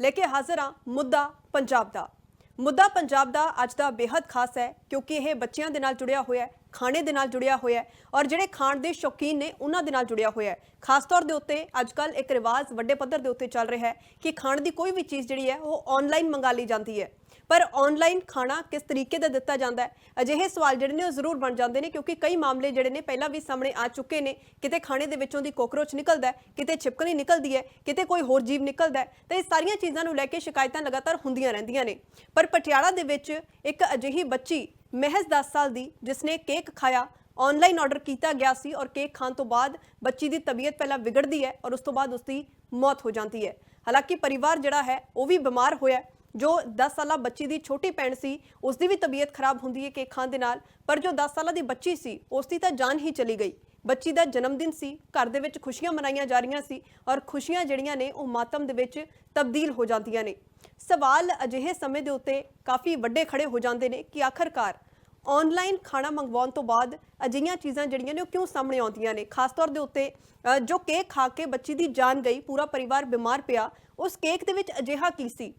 ਲੈ ਕੇ ਹਾਜ਼ਰ ਹਾਂ ਮੁੱਦਾ ਪੰਜਾਬ ਦਾ। ਮੁੱਦਾ ਪੰਜਾਬ ਦਾ ਅੱਜ ਦਾ ਬੇहद ਖਾਸ ਹੈ ਕਿਉਂਕਿ ਇਹ ਬੱਚਿਆਂ ਦੇ ਨਾਲ ਜੁੜਿਆ ਹੋਇਆ ਹੈ, ਖਾਣੇ ਦੇ ਨਾਲ ਜੁੜਿਆ ਹੋਇਆ ਹੈ ਔਰ ਜਿਹੜੇ ਖਾਣ ਦੇ ਸ਼ੌਕੀਨ ਨੇ ਉਹਨਾਂ ਦੇ ਨਾਲ ਜੁੜਿਆ ਹੋਇਆ ਹੈ। ਖਾਸ ਤੌਰ ਦੇ ਉੱਤੇ ਅੱਜ ਅੱਜਕੱਲ ਇੱਕ ਰਿਵਾਜ ਵੱਡੇ ਪੱਧਰ ਦੇ ਉੱਤੇ ਚੱਲ ਰਿਹਾ ਹੈ ਕਿ ਖਾਣ ਦੀ ਕੋਈ ਵੀ ਚੀਜ਼ ਜਿਹੜੀ ਹੈ ਉਹ ਆਨਲਾਈਨ ਮੰਗਾ ਲਈ ਜਾਂਦੀ ਹੈ। ਪਰ ਆਨਲਾਈਨ ਖਾਣਾ ਕਿਸ ਤਰੀਕੇ ਦਾ ਦਿੱਤਾ ਜਾਂਦਾ ਹੈ? ਅਜਿਹੇ ਸਵਾਲ ਜਿਹੜੇ ਨੇ ਉਹ ਜ਼ਰੂਰ ਬਣ ਜਾਂਦੇ ਨੇ ਕਿਉਂਕਿ ਕਈ ਮਾਮਲੇ ਜਿਹੜੇ ਨੇ ਪਹਿਲਾਂ ਵੀ ਸਾਹਮਣੇ ਆ ਚੁੱਕੇ ਨੇ। ਕਿਤੇ ਖਾਣੇ ਦੇ ਵਿੱਚੋਂ ਦੀ ਕੋਕਰੋਚ ਨਿਕਲਦਾ ਹੈ, ਕਿਤੇ ਛਿਪਕਲੀ ਨਿਕਲਦੀ ਹੈ, ਕਿਤੇ ਕੋਈ ਹੋਰ ਜੀਵ ਨਿਕਲਦਾ ਹੈ, ਤਾਂ ਇਹ ਸਾਰੀਆਂ ਚੀਜ਼ਾਂ ਨੂੰ ਲੈ ਕੇ ਸ਼ਿਕਾਇਤਾਂ ਲਗਾਤਾਰ ਹੁੰਦੀਆਂ ਰਹਿੰਦੀਆਂ ਨੇ। ਪਰ ਪਟਿਆਲਾ ਦੇ ਵਿੱਚ ਇੱਕ ਅਜਿਹੀ ਬੱਚੀ ਮਹਿਜ਼ 10 ਸਾਲ ਦੀ ਜਿਸਨੇ ਕੇਕ ਖਾਇਆ ਆਨਲਾਈਨ ਆਰਡਰ ਕੀਤਾ ਗਿਆ ਸੀ ਔਰ ਕੇਕ ਖਾਣ ਤੋਂ ਬਾਅਦ ਬੱਚੀ ਦੀ ਤਬੀਅਤ ਪਹਿਲਾਂ ਵਿਗੜਦੀ ਹੈ ਔਰ ਉਸ ਤੋਂ ਬਾਅਦ ਉਸ ਦੀ ਮੌਤ ਹੋ ਜਾਂਦੀ ਹੈ। ਹਾਲਾਂਕਿ ਪਰਿਵਾਰ ਜਿਹੜਾ ਹੈ, ਉਹ ਵੀ ਬਿਮਾਰ ਹੋਇਆ ਜੋ 10 ਸਾਲਾ ਬੱਚੀ ਦੀ ਛੋਟੀ ਭੈਣ ਸੀ ਉਸ ਦੀ ਵੀ ਤਬੀਅਤ ਖਰਾਬ ਹੁੰਦੀ ਹੈ ਕੇਕ ਖਾਣ ਦੇ ਨਾਲ, ਪਰ ਜੋ 10 ਸਾਲਾਂ ਦੀ ਬੱਚੀ ਸੀ ਉਸ ਦੀ ਤਾਂ ਜਾਨ ਹੀ ਚਲੀ ਗਈ। ਬੱਚੀ ਦਾ ਜਨਮ ਦਿਨ ਸੀ, ਘਰ ਦੇ ਵਿੱਚ ਖੁਸ਼ੀਆਂ ਮਨਾਈਆਂ ਜਾ ਰਹੀਆਂ ਸੀ ਔਰ ਖੁਸ਼ੀਆਂ ਜਿਹੜੀਆਂ ਨੇ, ਉਹ ਮਾਤਮ ਦੇ ਵਿੱਚ ਤਬਦੀਲ ਹੋ ਜਾਂਦੀਆਂ ਨੇ। ਸਵਾਲ ਅਜਿਹੇ ਸਮੇਂ ਦੇ ਉੱਤੇ ਕਾਫੀ ਵੱਡੇ ਖੜੇ ਹੋ ਜਾਂਦੇ ਨੇ ਕਿ ਆਖਰਕਾਰ ਆਨਲਾਈਨ ਖਾਣਾ ਮੰਗਵਾਉਣ ਤੋਂ ਬਾਅਦ ਅਜਿਹੀਆਂ ਚੀਜ਼ਾਂ ਜਿਹੜੀਆਂ ਨੇ, ਉਹ ਕਿਉਂ ਸਾਹਮਣੇ ਆਉਂਦੀਆਂ ਨੇ? ਖਾਸ ਤੌਰ ਦੇ ਉੱਤੇ ਜੋ ਕੇਕ ਖਾ ਕੇ ਬੱਚੀ ਦੀ ਜਾਨ ਗਈ, ਪੂਰਾ ਪਰਿਵਾਰ ਬਿਮਾਰ ਪਿਆ, ਉਸ ਕੇਕ ਦੇ ਵਿੱਚ ਅਜਿਹਾ ਕੀ ਸੀ?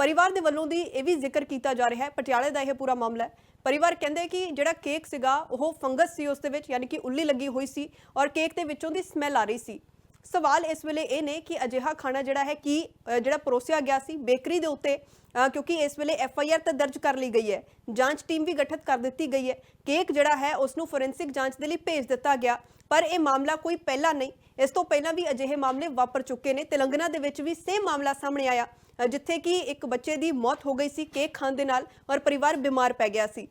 ਪਰਿਵਾਰ ਦੇ ਵੱਲੋਂ ਦੀ ਇਹ ਵੀ ਜ਼ਿਕਰ ਕੀਤਾ ਜਾ ਰਿਹਾ ਹੈ। ਪਟਿਆਲੇ ਦਾ ਇਹ ਪੂਰਾ ਮਾਮਲਾ ਹੈ। ਪਰਿਵਾਰ ਕਹਿੰਦੇ ਕਿ ਜਿਹੜਾ ਕੇਕ ਸੀਗਾ, ਉਹ ਫੰਗਸ ਸੀ ਉਸ ਦੇ ਵਿੱਚ, ਯਾਨੀ ਕਿ ਉੱਲੀ ਲੱਗੀ ਹੋਈ ਸੀ ਔਰ ਕੇਕ ਦੇ ਵਿੱਚੋਂ ਦੀ ਸਮੈਲ ਆ ਰਹੀ ਸੀ। ਸਵਾਲ ਇਸ ਵੇਲੇ ਇਹ ਨੇ ਕਿ ਅਜਿਹਾ ਖਾਣਾ ਜਿਹੜਾ ਹੈ ਕਿ ਜਿਹੜਾ ਪਰੋਸਿਆ ਗਿਆ ਸੀ ਬੇਕਰੀ ਦੇ ਉੱਤੇ ਕਿਉਂਕਿ ਇਸ ਵੇਲੇ ਐਫ ਆਈ ਆਰ ਤਾਂ ਦਰਜ ਕਰ ਲਈ ਗਈ ਹੈ, ਜਾਂਚ ਟੀਮ ਵੀ ਗਠਿਤ ਕਰ ਦਿੱਤੀ ਗਈ ਹੈ, ਕੇਕ ਜਿਹੜਾ ਹੈ ਉਸ ਨੂੰ ਫੋਰੈਂਸਿਕ ਜਾਂਚ ਦੇ ਲਈ ਭੇਜ ਦਿੱਤਾ ਗਿਆ, ਪਰ ਇਹ ਮਾਮਲਾ ਕੋਈ ਪਹਿਲਾ ਨਹੀਂ, ਇਸ ਤੋਂ ਪਹਿਲਾਂ ਵੀ ਅਜਿਹੇ ਮਾਮਲੇ ਵਾਪਰ ਚੁੱਕੇ ਨੇ, ਤੇਲੰਗਾਨਾ ਦੇ ਵਿੱਚ ਵੀ ਸੇਮ ਮਾਮਲਾ ਸਾਹਮਣੇ ਆਇਆ ਜਿੱਥੇ ਕਿ ਇੱਕ ਬੱਚੇ ਦੀ ਮੌਤ ਹੋ ਗਈ ਸੀ ਕੇਕ ਖਾਣ ਦੇ ਨਾਲ ਔਰ ਪਰਿਵਾਰ ਬਿਮਾਰ ਪੈ ਗਿਆ ਸੀ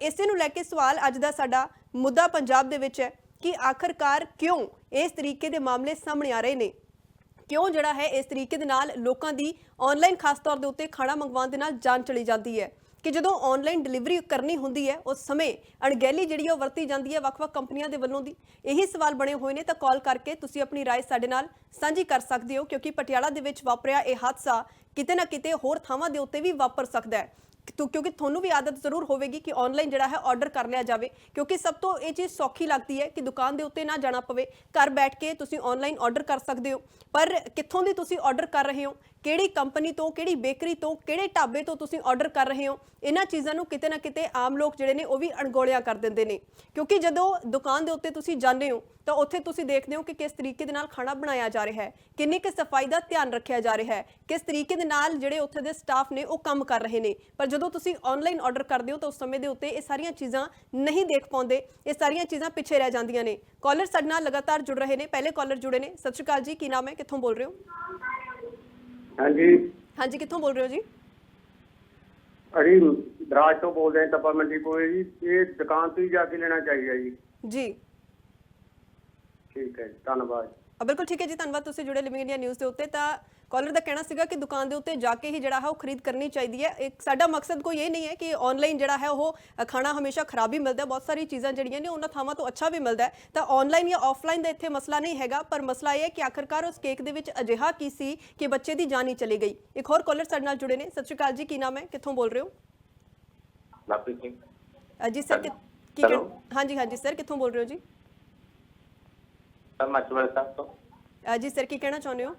ਇਸੇ ਨੂੰ ਲੈ ਕੇ ਸਵਾਲ ਅੱਜ ਦਾ ਸਾਡਾ ਮੁੱਦਾ ਪੰਜਾਬ ਦੇ ਵਿੱਚ ਹੈ ਕਿ ਆਖਰਕਾਰ ਕਿਉਂ ਇਸ ਤਰੀਕੇ ਦੇ ਮਾਮਲੇ ਸਾਹਮਣੇ ਆ ਰਹੇ ਨੇ ਕਿਉਂ ਜਿਹੜਾ ਹੈ ਇਸ ਤਰੀਕੇ ਦੇ ਨਾਲ ਲੋਕਾਂ ਦੀ ਆਨਲਾਈਨ ਖਾਸ ਤੌਰ ਦੇ ਉੱਤੇ ਖਾਣਾ ਮੰਗਵਾਉਣ ਦੇ ਨਾਲ ਜਾਨ ਚਲੀ ਜਾਂਦੀ ਹੈ ਕਿ ਜਦੋਂ ਆਨਲਾਈਨ ਡਿਲੀਵਰੀ ਕਰਨੀ ਹੁੰਦੀ ਹੈ ਉਸ ਸਮੇਂ ਅਣਗਹਿਲੀ ਜਿਹੜੀ ਉਹ ਵਰਤੀ ਜਾਂਦੀ ਹੈ ਵੱਖ-ਵੱਖ ਕੰਪਨੀਆਂ ਦੇ ਵੱਲੋਂ ਦੀ ਇਹੀ ਸਵਾਲ ਬਣੇ ਹੋਏ ਨੇ ਤਾਂ ਕਾਲ ਕਰਕੇ ਤੁਸੀਂ ਆਪਣੀ رائے ਸਾਡੇ ਨਾਲ ਸਾਂਝੀ ਕਰ ਸਕਦੇ ਹੋ ਕਿਉਂਕਿ ਪਟਿਆਲਾ ਦੇ ਵਿੱਚ ਵਾਪਰਿਆ ਇਹ ਹਾਦਸਾ ਕਿਤੇ ਨਾ ਕਿਤੇ ਹੋਰ ਥਾਵਾਂ ਦੇ ਉੱਤੇ ਵੀ ਵਾਪਰ ਸਕਦਾ ਹੈ ਤੋ ਕਿਉਂਕਿ ਤੁਹਾਨੂੰ ਵੀ ਆਦਤ ਜ਼ਰੂਰ ਹੋਵੇਗੀ ਕਿ ਆਨਲਾਈਨ ਜਿਹੜਾ ਹੈ ਆਰਡਰ ਕਰ ਲਿਆ ਜਾਵੇ, ਕਿਉਂਕਿ ਸਭ ਤੋਂ ਇਹ ਚੀਜ਼ ਸੌਖੀ ਲੱਗਦੀ ਹੈ ਕਿ ਦੁਕਾਨ ਦੇ ਉੱਤੇ ਨਾ ਜਾਣਾ ਪਵੇ। ਘਰ ਬੈਠ ਕੇ ਤੁਸੀਂ ਆਨਲਾਈਨ ਆਰਡਰ ਕਰ ਸਕਦੇ ਹੋ, ਪਰ ਕਿੱਥੋਂ ਦੀ ਤੁਸੀਂ ਆਰਡਰ ਕਰ ਰਹੇ ਹੋ? ਕਿਹੜੀ ਕੰਪਨੀ ਤੋਂ, ਕਿਹੜੀ ਬੇਕਰੀ ਤੋਂ, ਕਿਹੜੇ ਢਾਬੇ ਤੋਂ ਤੁਸੀਂ ਆਰਡਰ ਕਰ ਰਹੇ ਹੋ? ਇਹਨਾਂ ਚੀਜ਼ਾਂ ਨੂੰ ਕਿਤੇ ਨਾ ਕਿਤੇ ਆਮ ਲੋਕ ਜਿਹੜੇ ਨੇ ਉਹ ਵੀ ਅਣਗੋਲਿਆ ਕਰ ਦਿੰਦੇ ਨੇ। ਕਿਉਂਕਿ ਜਦੋਂ ਦੁਕਾਨ ਦੇ ਉੱਤੇ ਤੁਸੀਂ ਜਾਂਦੇ ਹੋ, ਤਾਂ ਉੱਥੇ ਤੁਸੀਂ ਦੇਖਦੇ ਹੋ ਕਿ ਕਿਸ ਤਰੀਕੇ ਦੇ ਨਾਲ ਖਾਣਾ ਬਣਾਇਆ ਜਾ ਰਿਹਾ ਹੈ, ਕਿੰਨੀ ਕਿ ਸਫ਼ਾਈ ਦਾ ਧਿਆਨ ਰੱਖਿਆ ਜਾ ਰਿਹਾ ਹੈ, ਕਿਸ ਤਰੀਕੇ ਦੇ ਨਾਲ ਜਿਹੜੇ ਉੱਥੇ ਦੇ ਸਟਾਫ ਨੇ ਉਹ ਕੰਮ ਕਰ ਰਹੇ ਨੇ। ਪਰ ਜਦੋਂ ਤੁਸੀਂ ਆਨਲਾਈਨ ਆਰਡਰ ਕਰਦੇ ਹੋ, ਤਾਂ ਉਸ ਸਮੇਂ ਦੇ ਉੱਤੇ ਇਹ ਸਾਰੀਆਂ ਚੀਜ਼ਾਂ ਨਹੀਂ ਦੇਖ ਪਾਉਂਦੇ, ਇਹ ਸਾਰੀਆਂ ਚੀਜ਼ਾਂ ਪਿੱਛੇ ਰਹਿ ਜਾਂਦੀਆਂ ਨੇ। ਕਾਲਰ ਸਾਡੇ ਨਾਲ ਲਗਾਤਾਰ ਜੁੜ ਰਹੇ ਨੇ, ਪਹਿਲੇ ਕਾਲਰ ਜੁੜੇ ਨੇ। ਸਤਿ ਸ਼੍ਰੀ ਅਕਾਲ ਜੀ, ਕੀ ਨਾਮ ਹੈ? ਕਿੱਥੋਂ ਬੋਲ ਰਹੇ ਹੋ? ਹਾਂਜੀ। ਹਾਂਜੀ ਕਿੱਥੋਂ ਬੋਲ ਰਹੇ ਹੋ ਜੀ? ਅਸੀਂ ਦਰਾਜ ਤੋਂ ਬੋਲਦੇ ਹਾਂ ਤਪਾ ਮੰਡੀ ਕੋਲੇ ਜੀ ਇਹ ਦੁਕਾਨ ਤੋਂ ਹੀ ਜਾ ਕੇ ਲੈਣਾ ਚਾਹੀਦਾ ਜੀ। ਜੀ। ਠੀਕ ਹੈ ਜੀ, ਧੰਨਵਾਦ। ਬਿਲਕੁਲ ਠੀਕ ਹੈ ਜੀ ਧੰਨਵਾਦ ਤੁਸੀਂ ਜੁੜੇ ਲਿਵਿੰਗ ਇੰਡੀਆ ਨਿਊਜ਼ ਦੇ ਉੱਤੇ। ਤਾਂ ਕਾਲਰ ਦਾ ਕਹਿਣਾ ਸੀਗਾ ਕਿ ਦੁਕਾਨ ਦੇ ਉੱਤੇ ਜਾ ਕੇ ਹੀ ਜਿਹੜਾ ਹੈ ਉਹ ਖਰੀਦ ਕਰਨੀ ਚਾਹੀਦੀ ਹੈ। ਇੱਕ ਸਾਡਾ ਮਕਸਦ ਕੋਈ ਇਹ ਨਹੀਂ ਹੈ ਕਿ ਆਨਲਾਈਨ ਜਿਹੜਾ ਹੈ ਉਹ ਖਾਣਾ ਹਮੇਸ਼ਾ ਖਰਾਬ ਹੀ ਮਿਲਦਾ ਬਹੁਤ ਸਾਰੀ ਚੀਜ਼ਾਂ ਜਿਹੜੀਆਂ ਨੇ ਉਹਨਾਂ ਥਾਵਾਂ ਤੋਂ ਅੱਛਾ ਵੀ ਮਿਲਦਾ ਹੈ। ਤਾਂ ਆਨਲਾਈਨ ਜਾਂ ਆਫਲਾਈਨ ਦਾ ਇੱਥੇ ਮਸਲਾ ਨਹੀਂ ਹੈਗਾ ਪਰ ਮਸਲਾ ਇਹ ਹੈ ਕਿ ਆਖਰਕਾਰ ਉਸ ਕੇਕ ਦੇ ਵਿੱਚ ਅਜਿਹਾ ਕੀ ਸੀ ਕਿ ਬੱਚੇ ਦੀ ਜਾਨ ਹੀ ਚਲੀ ਗਈ। ਇੱਕ ਹੋਰ ਕਾਲਰ ਸਾਡੇ ਨਾਲ ਜੁੜੇ ਨੇ। ਸਤਿ ਸ਼੍ਰੀ ਅਕਾਲ ਜੀ ਕੀ ਨਾਮ ਹੈ? ਕਿੱਥੋਂ ਬੋਲ ਰਹੇ ਹੋ? ਲਵਪ੍ਰੀਤ ਸਿੰਘ। ਜੀ ਸਰ ਕਿ- ਹਾਂਜੀ ਹਾਂਜੀ ਸਰ ਕਿੱਥੋਂ ਬੋਲ ਰਹੇ ਹੋ ਜੀ? ਸਰ ਮਚਵਰ ਸਾਹਿਬ ਤੋਂ ਅ, ਜੀ ਸਰ ਕੀ ਕਹਿਣਾ ਚਾਹੁੰਦੇ ਹੋ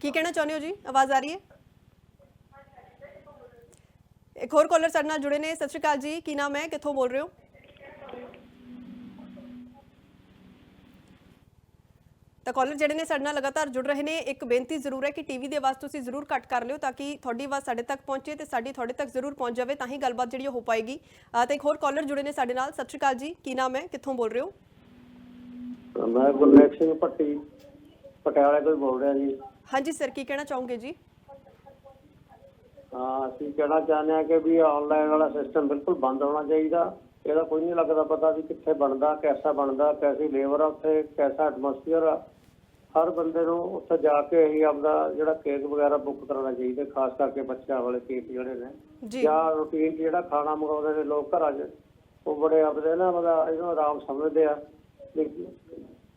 ਕੀ ਕਹਿਣਾ ਚਾਹੁੰਦੇ ਹੋ ਜੀ ਆਵਾਜ਼ ਆ ਰਹੀ ਹੈ ਇੱਕ ਹੋਰ ਕਾਲਰ ਸਾਡੇ ਨਾਲ ਜੁੜੇ ਨੇ ਸਤਿ ਸ਼੍ਰੀ ਅਕਾਲ ਜੀ ਕੀ ਨਾਮ ਹੈ ਕਿੱਥੋਂ ਬੋਲ ਰਹੇ ਹੋ ਤਾਂ ਕਾਲਰ ਜਿਹੜੇ ਨੇ ਸਾਡੇ ਨਾਲ ਲਗਾਤਾਰ ਜੁੜ ਰਹੇ ਨੇ ਇੱਕ ਬੇਨਤੀ ਜ਼ਰੂਰ ਹੈ ਕਿ ਟੀਵੀ ਦੀ ਆਵਾਜ਼ ਤੁਸੀਂ ਜ਼ਰੂਰ ਘੱਟ ਕਰ ਲਿਓ ਤਾਂ ਕਿ ਤੁਹਾਡੀ ਆਵਾਜ਼ ਸਾਡੇ ਤੱਕ ਪਹੁੰਚੇ ਤੇ ਸਾਡੀ ਤੁਹਾਡੇ ਤੱਕ ਜ਼ਰੂਰ ਪਹੁੰਚ ਜਾਵੇ ਤਾਂ ਹੀ ਗੱਲਬਾਤ ਜਿਹੜੀ ਹੋ ਪਾਏਗੀ। ਤੇ ਇੱਕ ਹੋਰ ਕਾਲਰ ਜੁੜੇ ਨੇ ਸਾਡੇ ਨਾਲ। ਸਤਿ ਸ਼੍ਰੀ ਅਕਾਲ ਜੀ। ਕੀ ਨਾਮ ਹੈ? ਕਿੱਥੋਂ ਬੋਲ ਰਹੇ ਹੋ? ਮੈਂ ਗੁਰਨੇਕ ਸਿੰਘ ਭੱਟੀ ਪਟਿਆਲੇ ਤੋਂ ਬੋਲ ਰਿਹਾ ਜੀ। ਹਾਂਜੀ ਸਰ ਕੀ ਕਹਿਣਾ ਚਾਹੋਗੇ ਜੀ? ਹਾਂ ਅਸੀਂ ਕਹਿਣਾ ਚਾਹੁੰਦੇ ਹਾਂ ਕਿ ਵੀ ਆਨਲਾਈਨ ਵਾਲਾ ਸਿਸਟਮ ਬਿਲਕੁਲ ਬੰਦ ਹੋਣਾ ਚਾਹੀਦਾ। ਇਹਦਾ ਕੋਈ ਨਹੀਂ ਲੱਗਦਾ ਪਤਾ ਵੀ ਕਿੱਥੇ ਬਣਦਾ ਕੈਸਾ ਬਣਦਾ ਕੈਸੀ ਲੇਬਰ ਆ ਉੱਥੇ ਕੈਸਾ ਐਟਮੋਸਫੀਅਰ ਆ। ਹਰ ਬੰਦੇ ਨੂੰ ਉੱਥੇ ਜਾ ਕੇ ਹੀ ਆਪਦਾ ਜਿਹੜਾ ਕੇਕ ਵਗੈਰਾ ਬੁੱਕ ਕਰਾਉਣਾ ਚਾਹੀਦਾ ਖਾਸ ਕਰਕੇ ਬੱਚਿਆਂ ਵਾਲੇ ਕੇਕ ਜਿਹੜੇ ਨੇ। ਜੀ। ਰੂਟੀਨ ਜਿਹੜਾ ਖਾਣਾ ਮੰਗਾਉਂਦੇ ਨੇ ਲੋਕ ਘਰਾਂ 'ਚ ਉਹ ਬੜੇ ਆਪਦੇ ਨਾ ਮਤਲਬ ਇਹਨੂੰ ਆਰਾਮ ਸਮਝਦੇ ਆ।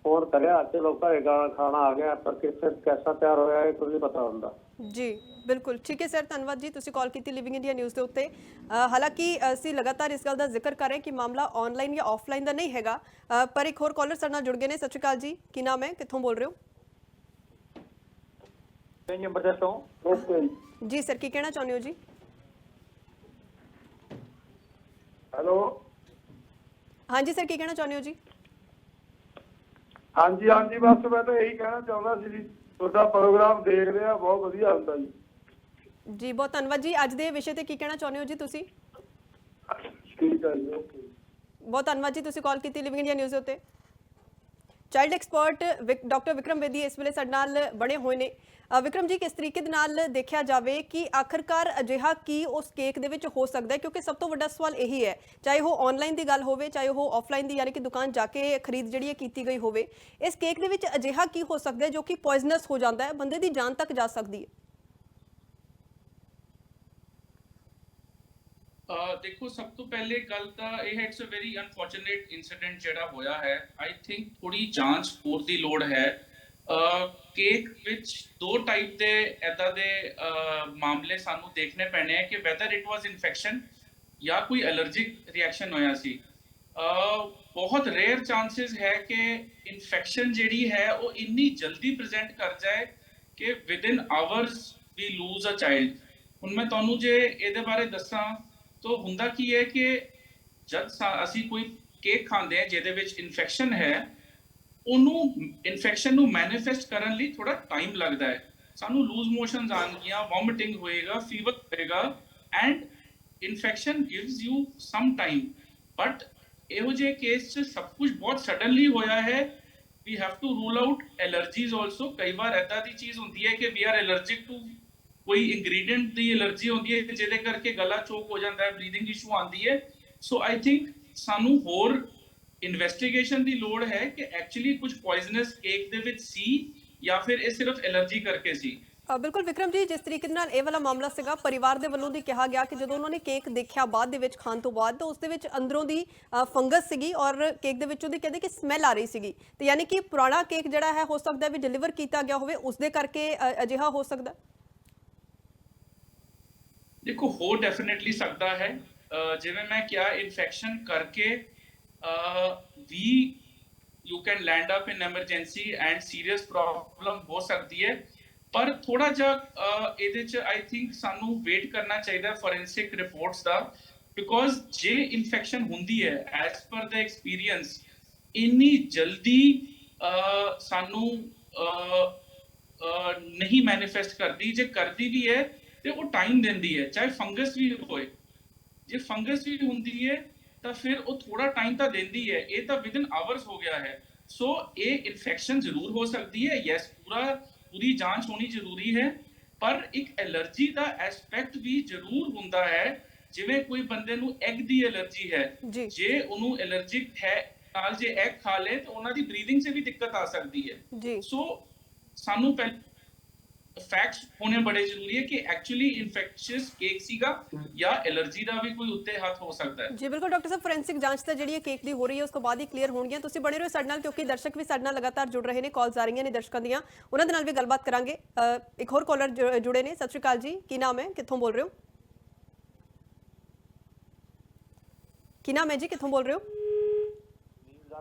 ਫੋਨ ਕਰਿਆ ਚਲੋ ਘਰੇ ਗਾਣਾ ਖਾਣਾ ਆ ਗਿਆ ਪਰ ਕਿੱਥੇ ਕੈਸਾ ਤਿਆਰ ਹੋਇਆ ਇਹ ਕੋਈ ਨਹੀਂ ਪਤਾ ਹੁੰਦਾ। ਜੀ। ਬਿਲਕੁਲ ਠੀਕ ਹੈ ਸਰ ਧੰਨਵਾਦ ਜੀ ਤੁਸੀਂ ਕਾਲ ਕੀਤੀ ਲਿਵਿੰਗ ਇੰਡੀਆ ਨਿਊਜ਼ ਦੇ ਉੱਤੇ। ਹਾਲਾਂਕਿ ਅਸੀਂ ਲਗਾਤਾਰ ਇਸ ਗੱਲ ਦਾ ਜ਼ਿਕਰ ਕਰ ਰਹੇ ਕਿ ਮਾਮਲਾ ਆਨਲਾਈਨ ਜਾਂ ਆਫਲਾਈਨ ਦਾ ਨਹੀਂ ਹੈਗਾ। ਪਰ ਇੱਕ ਹੋਰ ਕਾਲਰ ਸਾਡੇ ਨਾਲ ਜੁੜ ਗਏ ਨੇ। ਸਤਿ ਸ਼੍ਰੀ ਅਕਾਲ ਜੀ ਕੀ ਨਾਮ ਹੈ? ਕਿੱਥੋਂ ਬੋਲ ਰਹੇ ਹੋ? ਜ਼ਬਰਦਸਤ ਹੋ ਓਕੇ ਜੀ ਸਰ ਕੀ ਕਹਿਣਾ ਚਾਹੁੰਦੇ ਹੋ ਜੀ? ਹੈਲੋ ਹਾਂਜੀ ਸਰ ਕੀ ਕਹਿਣਾ ਚਾਹੁੰਦੇ ਹੋ ਜੀ? ਹਾਂਜੀ ਹਾਂਜੀ ਬਸ ਮੈਂ ਤਾਂ ਇਹੀ ਕਹਿਣਾ ਚਾਹੁੰਦਾ ਸੀ ਜੀ ਤੁਹਾਡਾ ਪ੍ਰੋਗਰਾਮ ਦੇਖ ਰਿਹਾ ਬਹੁਤ ਵਧੀਆ ਹੁੰਦਾ ਜੀ। ਜੀ ਬਹੁਤ ਧੰਨਵਾਦ ਜੀ। ਅੱਜ ਦੇ ਵਿਸ਼ੇ ਤੇ ਕੀ ਕਹਿਣਾ ਚਾਹੁੰਦੇ ਹੋ ਜੀ ਤੁਸੀਂ? ਬਹੁਤ ਧੰਨਵਾਦ ਜੀ ਤੁਸੀਂ ਕਾਲ ਕੀਤੀ ਲਿਵਿੰਗ ਇੰਡੀਆ ਨਿਊਜ਼ ਉੱਤੇ। Child expert doctor Vikram Bedi ਇਸ ਵੇਲੇ ਸਾਡੇ ਨਾਲ ਬਣੇ ਹੋਏ ਨੇ। ਵਿਕਰਮ ਜੀ ਕਿਸ ਤਰੀਕੇ ਦੇ ਨਾਲ ਦੇਖਿਆ ਜਾਵੇ ਕਿ ਆਖਰਕਾਰ ਅਜਿਹਾ ਕੀ ਉਸ ਕੇਕ ਦੇ ਵਿੱਚ ਹੋ ਸਕਦਾ ਹੈ? ਕਿਉਂਕਿ ਸਭ ਤੋਂ ਵੱਡਾ ਸਵਾਲ ਇਹੀ ਹੈ ਚਾਹੇ ਉਹ ਆਨਲਾਈਨ ਦੀ ਗੱਲ ਹੋਵੇ ਚਾਹੇ ਉਹ ਆਫਲਾਈਨ ਦੀ ਯਾਨੀ ਕਿ ਦੁਕਾਨ ਜਾ ਕੇ ਖਰੀਦ ਜਿਹੜੀ ਹੈ ਕੀਤੀ ਗਈ ਹੋਵੇ ਇਸ ਕੇਕ ਦੇ ਵਿੱਚ ਅਜਿਹਾ ਕੀ ਹੋ ਸਕਦਾ ਹੈ ਜੋ ਕਿ ਪੋਇਜ਼ਨਸ ਹੋ ਜਾਂਦਾ ਹੈ ਬੰਦੇ ਦੀ ਜਾਨ ਤੱਕ ਜਾ ਸਕਦੀ ਹੈ? ਦੇਖੋ, ਸਭ ਤੋਂ ਪਹਿਲੇ ਗੱਲ ਤਾਂ ਇਹ ਹੈ it's a very unfortunate incident ਜਿਹੜਾ ਹੋਇਆ ਹੈ। ਆਈ ਥਿੰਕ ਥੋੜੀ ਜਾਂਚ ਹੋਰ ਦੀ ਲੋੜ ਹੈ। ਕੇਕ ਵਿੱਚ ਦੋ ਟਾਈਪ ਦੇ ਐਦਾਂ ਦੇ ਮਾਮਲੇ ਸਾਨੂੰ ਦੇਖਣੇ ਪੈਣੇ ਹੈ ਕਿ ਵੈਦਰ ਇਟ ਵਾਸ ਇਨਫੈਕਸ਼ਨ ਜਾਂ ਕੋਈ ਐਲਰਜਿਕ ਰਿਐਕਸ਼ਨ ਹੋਇਆ ਸੀ। ਬਹੁਤ ਰੇਅਰ ਚਾਂਸਸ ਹੈ ਕਿ ਇਨਫੈਕਸ਼ਨ ਜਿਹੜੀ ਹੈ, ਉਹ ਇੰਨੀ ਜਲਦੀ ਪ੍ਰੈਜ਼ੈਂਟ ਕਰ ਜਾਏ ਕਿ within hours we lose a child ਹੁਣ ਮੈਂ ਤੁਹਾਨੂੰ ਜੇ ਇਹਦੇ ਬਾਰੇ ਦੱਸਾਂ ਤਾਂ ਹੁੰਦਾ ਕੀ ਹੈ ਕਿ ਜਦ ਅਸੀਂ ਕੋਈ ਕੇਕ ਖਾਂਦੇ ਆ ਜਿਹਦੇ ਵਿੱਚ ਇਨਫੈਕਸ਼ਨ ਹੈ, ਉਹਨੂੰ ਇਨਫੈਕਸ਼ਨ ਨੂੰ ਮੈਨੀਫੈਸਟ ਕਰਨ ਲਈ ਥੋੜਾ ਟਾਈਮ ਲੱਗਦਾ ਹੈ। ਸਾਨੂੰ ਲੂਜ਼ ਮੋਸ਼ਨਸ ਆਣਗੀਆਂ ਵੋਮਿਟਿੰਗ ਹੋਏਗਾ ਫੀਵਰ ਹੋਏਗਾ and infection gives you some time but ਇਹੋ ਜਿਹੇ ਕੇਸ 'ਚ ਸਭ ਕੁਝ ਬਹੁਤ ਸਡਨਲੀ ਹੋਇਆ ਹੈ। We have to rule out allergies also ਕਈ ਵਾਰ ਏਦਾਂ ਦੀ ਚੀਜ਼ ਹੁੰਦੀ ਹੈ ਕਿ ਵੀ ਆਰ ਐਲਰਜਿਕ ਟੂ ਕੋਈ ਇੰਗਰੀਡੀਐਂਟ ਦੀ ਐਲਰਜੀ ਹੁੰਦੀ ਹੈ, ਜਿਹਦੇ ਕਰਕੇ ਗਲਾ ਚੋਕ ਹੋ ਜਾਂਦਾ ਹੈ ਬਰੀਥਿੰਗ ਇਸ਼ੂ ਆਉਂਦੀ ਹੈ। ਸੋ ਆਈ ਥਿੰਕ ਸਾਨੂੰ ਹੋਰ ਇਨਵੈਸਟੀਗੇਸ਼ਨ ਦੀ ਲੋੜ ਹੈ ਕਿ ਐਕਚੁਅਲੀ ਕੁਝ ਪੋਇਜ਼ਨਸ ਕੇਕ ਦੇ ਵਿੱਚ ਸੀ ਜਾਂ ਫਿਰ ਇਹ ਸਿਰਫ ਐਲਰਜੀ ਕਰਕੇ ਸੀ। ਬਿਲਕੁਲ ਵਿਕਰਮ ਜੀ, ਜਿਸ ਤਰੀਕੇ ਨਾਲ ਇਹ ਵਾਲਾ ਮਾਮਲਾ ਸੀਗਾ, ਪਰਿਵਾਰ ਦੇ ਵੱਲੋਂ ਦੀ ਕਿਹਾ ਗਿਆ ਕਿ ਜਦੋਂ ਉਹਨਾਂ ਨੇ ਕੇਕ ਦੇਖਿਆ ਬਾਅਦ ਦੇ ਵਿੱਚ ਖਾਣ ਤੋਂ ਬਾਅਦ, ਤਾਂ ਉਸ ਦੇ ਵਿੱਚ ਅੰਦਰੋਂ ਦੀ ਫੰਗਸ ਸੀਗੀ ਔਰ ਕੇਕ ਦੇ ਵਿੱਚੋਂ ਦੀ ਕਹਿੰਦੇ ਕਿ ਸਮੈਲ ਆ ਰਹੀ ਸੀਗੀ। ਤੇ ਯਾਨੀ ਕਿ ਪੁਰਾਣਾ ਕੇਕ ਜਿਹੜਾ ਹੈ, ਹੋ ਸਕਦਾ ਵੀ ਡਿਲੀਵਰ ਕੀਤਾ ਗਿਆ ਹੋਵੇ ਉਸ ਦੇ ਕਰਕੇ ਅਜਿਹਾ ਹੋ ਸਕਦਾ। ਹੈ। ਦੇਖੋ, ਹੋ ਡੈਫੀਨਿਟਲੀ ਸਕਦਾ ਹੈ। ਜਿਵੇਂ ਮੈਂ ਕਿਹਾ ਇਨਫੈਕਸ਼ਨ ਕਰਕੇ ਵੀ you can land up in emergency and serious problem ਹੋ ਸਕਦੀ ਹੈ। ਪਰ ਥੋੜਾ ਜਿਹਾ ਇਹਦੇ ਚ ਆਈ ਥਿੰਕ ਸਾਨੂੰ ਵੇਟ ਕਰਨਾ ਚਾਹੀਦਾ ਫੋਰੈਂਸਿਕ ਰਿਪੋਰਟਸ ਦਾ। ਬਿਕੋਜ਼ ਜੇ ਇਨਫੈਕਸ਼ਨ ਹੁੰਦੀ ਹੈ ਐਸ ਪਰ ਦਾ ਐਕਸਪੀਰੀਅੰਸ ਇੰਨੀ ਜਲਦੀ ਸਾਨੂੰ ਨਹੀਂ ਮੈਨੀਫੈਸਟ ਕਰਦੀ, ਜੇ ਕਰਦੀ ਵੀ ਹੈ ਤੇ ਉਹ ਟਾਈਮ ਦਿੰਦੀ ਹੈ ਚਾਹੇ ਫੰਗਸ ਵੀ ਹੋਏ। ਜੇ ਫੰਗਸ ਵੀ ਹੁੰਦੀ ਹੈ ਤਾਂ ਫਿਰ ਉਹ ਥੋੜਾ ਟਾਈਮ ਤਾਂ ਦਿੰਦੀ ਹੈ। ਇਹ ਤਾਂ ਵਿਦਨ ਆਵਰਸ ਹੋ ਗਿਆ ਹੈ। ਸੋ ਇਹ ਇਨਫੈਕਸ਼ਨ ਜ਼ਰੂਰ ਹੋ ਸਕਦੀ ਹੈ। ਯੈਸ ਪੂਰਾ ਪੂਰੀ ਜਾਂਚ ਹੋਣੀ ਜ਼ਰੂਰੀ ਹੈ। ਪਰ ਇੱਕ ਐਲਰਜੀ ਦਾ ਐਸਪੈਕਟ ਵੀ ਜ਼ਰੂਰ ਹੁੰਦਾ ਹੈ। ਜਿਵੇਂ ਕੋਈ ਬੰਦੇ ਨੂੰ ਐਗ ਦੀ ਐਲਰਜੀ ਹੈ। ਜੀ। ਉਹਨੂੰ ਐਲਰਜਿਕ ਹੈ ਨਾਲ ਜੇ ਐਗ ਖਾ ਲੇ ਤਾਂ ਉਹਨਾਂ ਦੀ ਬਰੀਥਿੰਗ 'ਚ ਵੀ ਦਿੱਕਤ ਆ ਸਕਦੀ ਹੈ। ਜੀ। ਸੋ ਸਾਨੂੰ ਪਹਿ ਫੈਕਟਸ ਹੋਣੇ ਬੜੇ ਜ਼ਰੂਰੀ ਹੈ ਕਿ ਐਕਚੁਅਲੀ ਇਨਫੈਕਸ਼ੀਅਸ ਕੇਕ ਸੀਗਾ ਜਾਂ ਐਲਰਜੀ ਦਾ ਵੀ ਕੋਈ ਉੱਤੇ ਹੱਥ ਹੋ ਸਕਦਾ ਹੈ ਜੀ ਬਿਲਕੁਲ ਡਾਕਟਰ ਸਾਹਿਬ ਫੋਰੈਂਸਿਕ ਜਾਂਚ ਤਾਂ ਜਿਹੜੀ ਹੈ ਕੇਕ ਦੀ ਹੋ ਰਹੀ ਹੈ ਉਸ ਤੋਂ ਬਾਅਦ ਹੀ ਕਲੀਅਰ ਹੋਣਗੀਆਂ ਤੁਸੀਂ ਬਣੇ ਰਹੋ ਸਾਡੇ ਨਾਲ ਕਿਉਂਕਿ ਦਰਸ਼ਕ ਵੀ ਸਾਡੇ ਨਾਲ ਲਗਾਤਾਰ ਜੁੜ ਰਹੇ ਨੇ ਕਾਲਸ ਆ ਰਹੀਆਂ ਨੇ ਦਰਸ਼ਕਾਂ ਦੀਆਂ ਉਹਨਾਂ ਦੇ ਨਾਲ ਵੀ ਗੱਲਬਾਤ ਕਰਾਂਗੇ ਅ, ਇੱਕ ਹੋਰ ਕਾਲਰ ਜੁੜੇ ਨੇ ਸਤਿ ਸ਼੍ਰੀ ਅਕਾਲ ਜੀ ਕੀ ਨਾਮ ਹੈ ਕਿੱਥੋਂ ਬੋਲ ਰਹੇ ਹੋ ਕੀ ਨਾਮ ਹੈ ਜੀ ਕਿੱਥੋਂ ਬੋਲ ਰਹੇ ਹੋ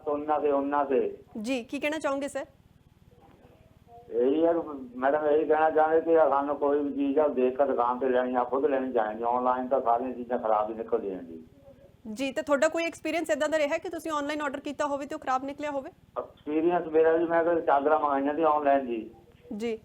तो उन्ना से उन्ना से ਜੀ ਕੀ ਕਹਿਣਾ ਚਾਹੋਗੇ ਸਰ ਇਹੀ ਹੈ ਮੈਡਮ ਇਹੀ ਕਹਿਣਾ ਚਾਹੁੰਦੇ ਕਿ ਸਾਨੂੰ ਕੋਈ ਵੀ ਚੀਜ਼ ਆ ਦੇਖ ਕੇ ਦੁਕਾਨ ਤੇ ਲੈਣੀ ਆ ਖੁਦ ਲੈਣੀ ਚਾਹੀਦੀ ਆਨਲਾਈਨ ਤਾਂ ਸਾਰੀਆਂ ਚੀਜ਼ਾਂ ਖਰਾਬ ਹੀ ਨਿਕਲਦੀਆਂ ਜੀ। ਜੀ ਤੇ ਤੁਹਾਡਾ ਕੋਈ ਐਕਸਪੀਰੀਅੰਸ ਇਦਾਂ ਦਾ ਰਿਹਾ ਕਿ ਤੁਸੀਂ ਆਨਲਾਈਨ ਆਰਡਰ ਕੀਤਾ ਹੋਵੇ ਤੇ ਉਹ ਖਰਾਬ ਨਿਕਲਿਆ ਹੋਵੇ? ਐਕਸਪੀਰੀਅੰਸ ਮੇਰਾ ਜੀ ਮੈਂ ਤਾਂ ਚਾਦਰਾਂ ਮੰਗਾਈਆਂ ਦੀ ਆਨਲਾਈਨ ਜੀ। ਜੀ।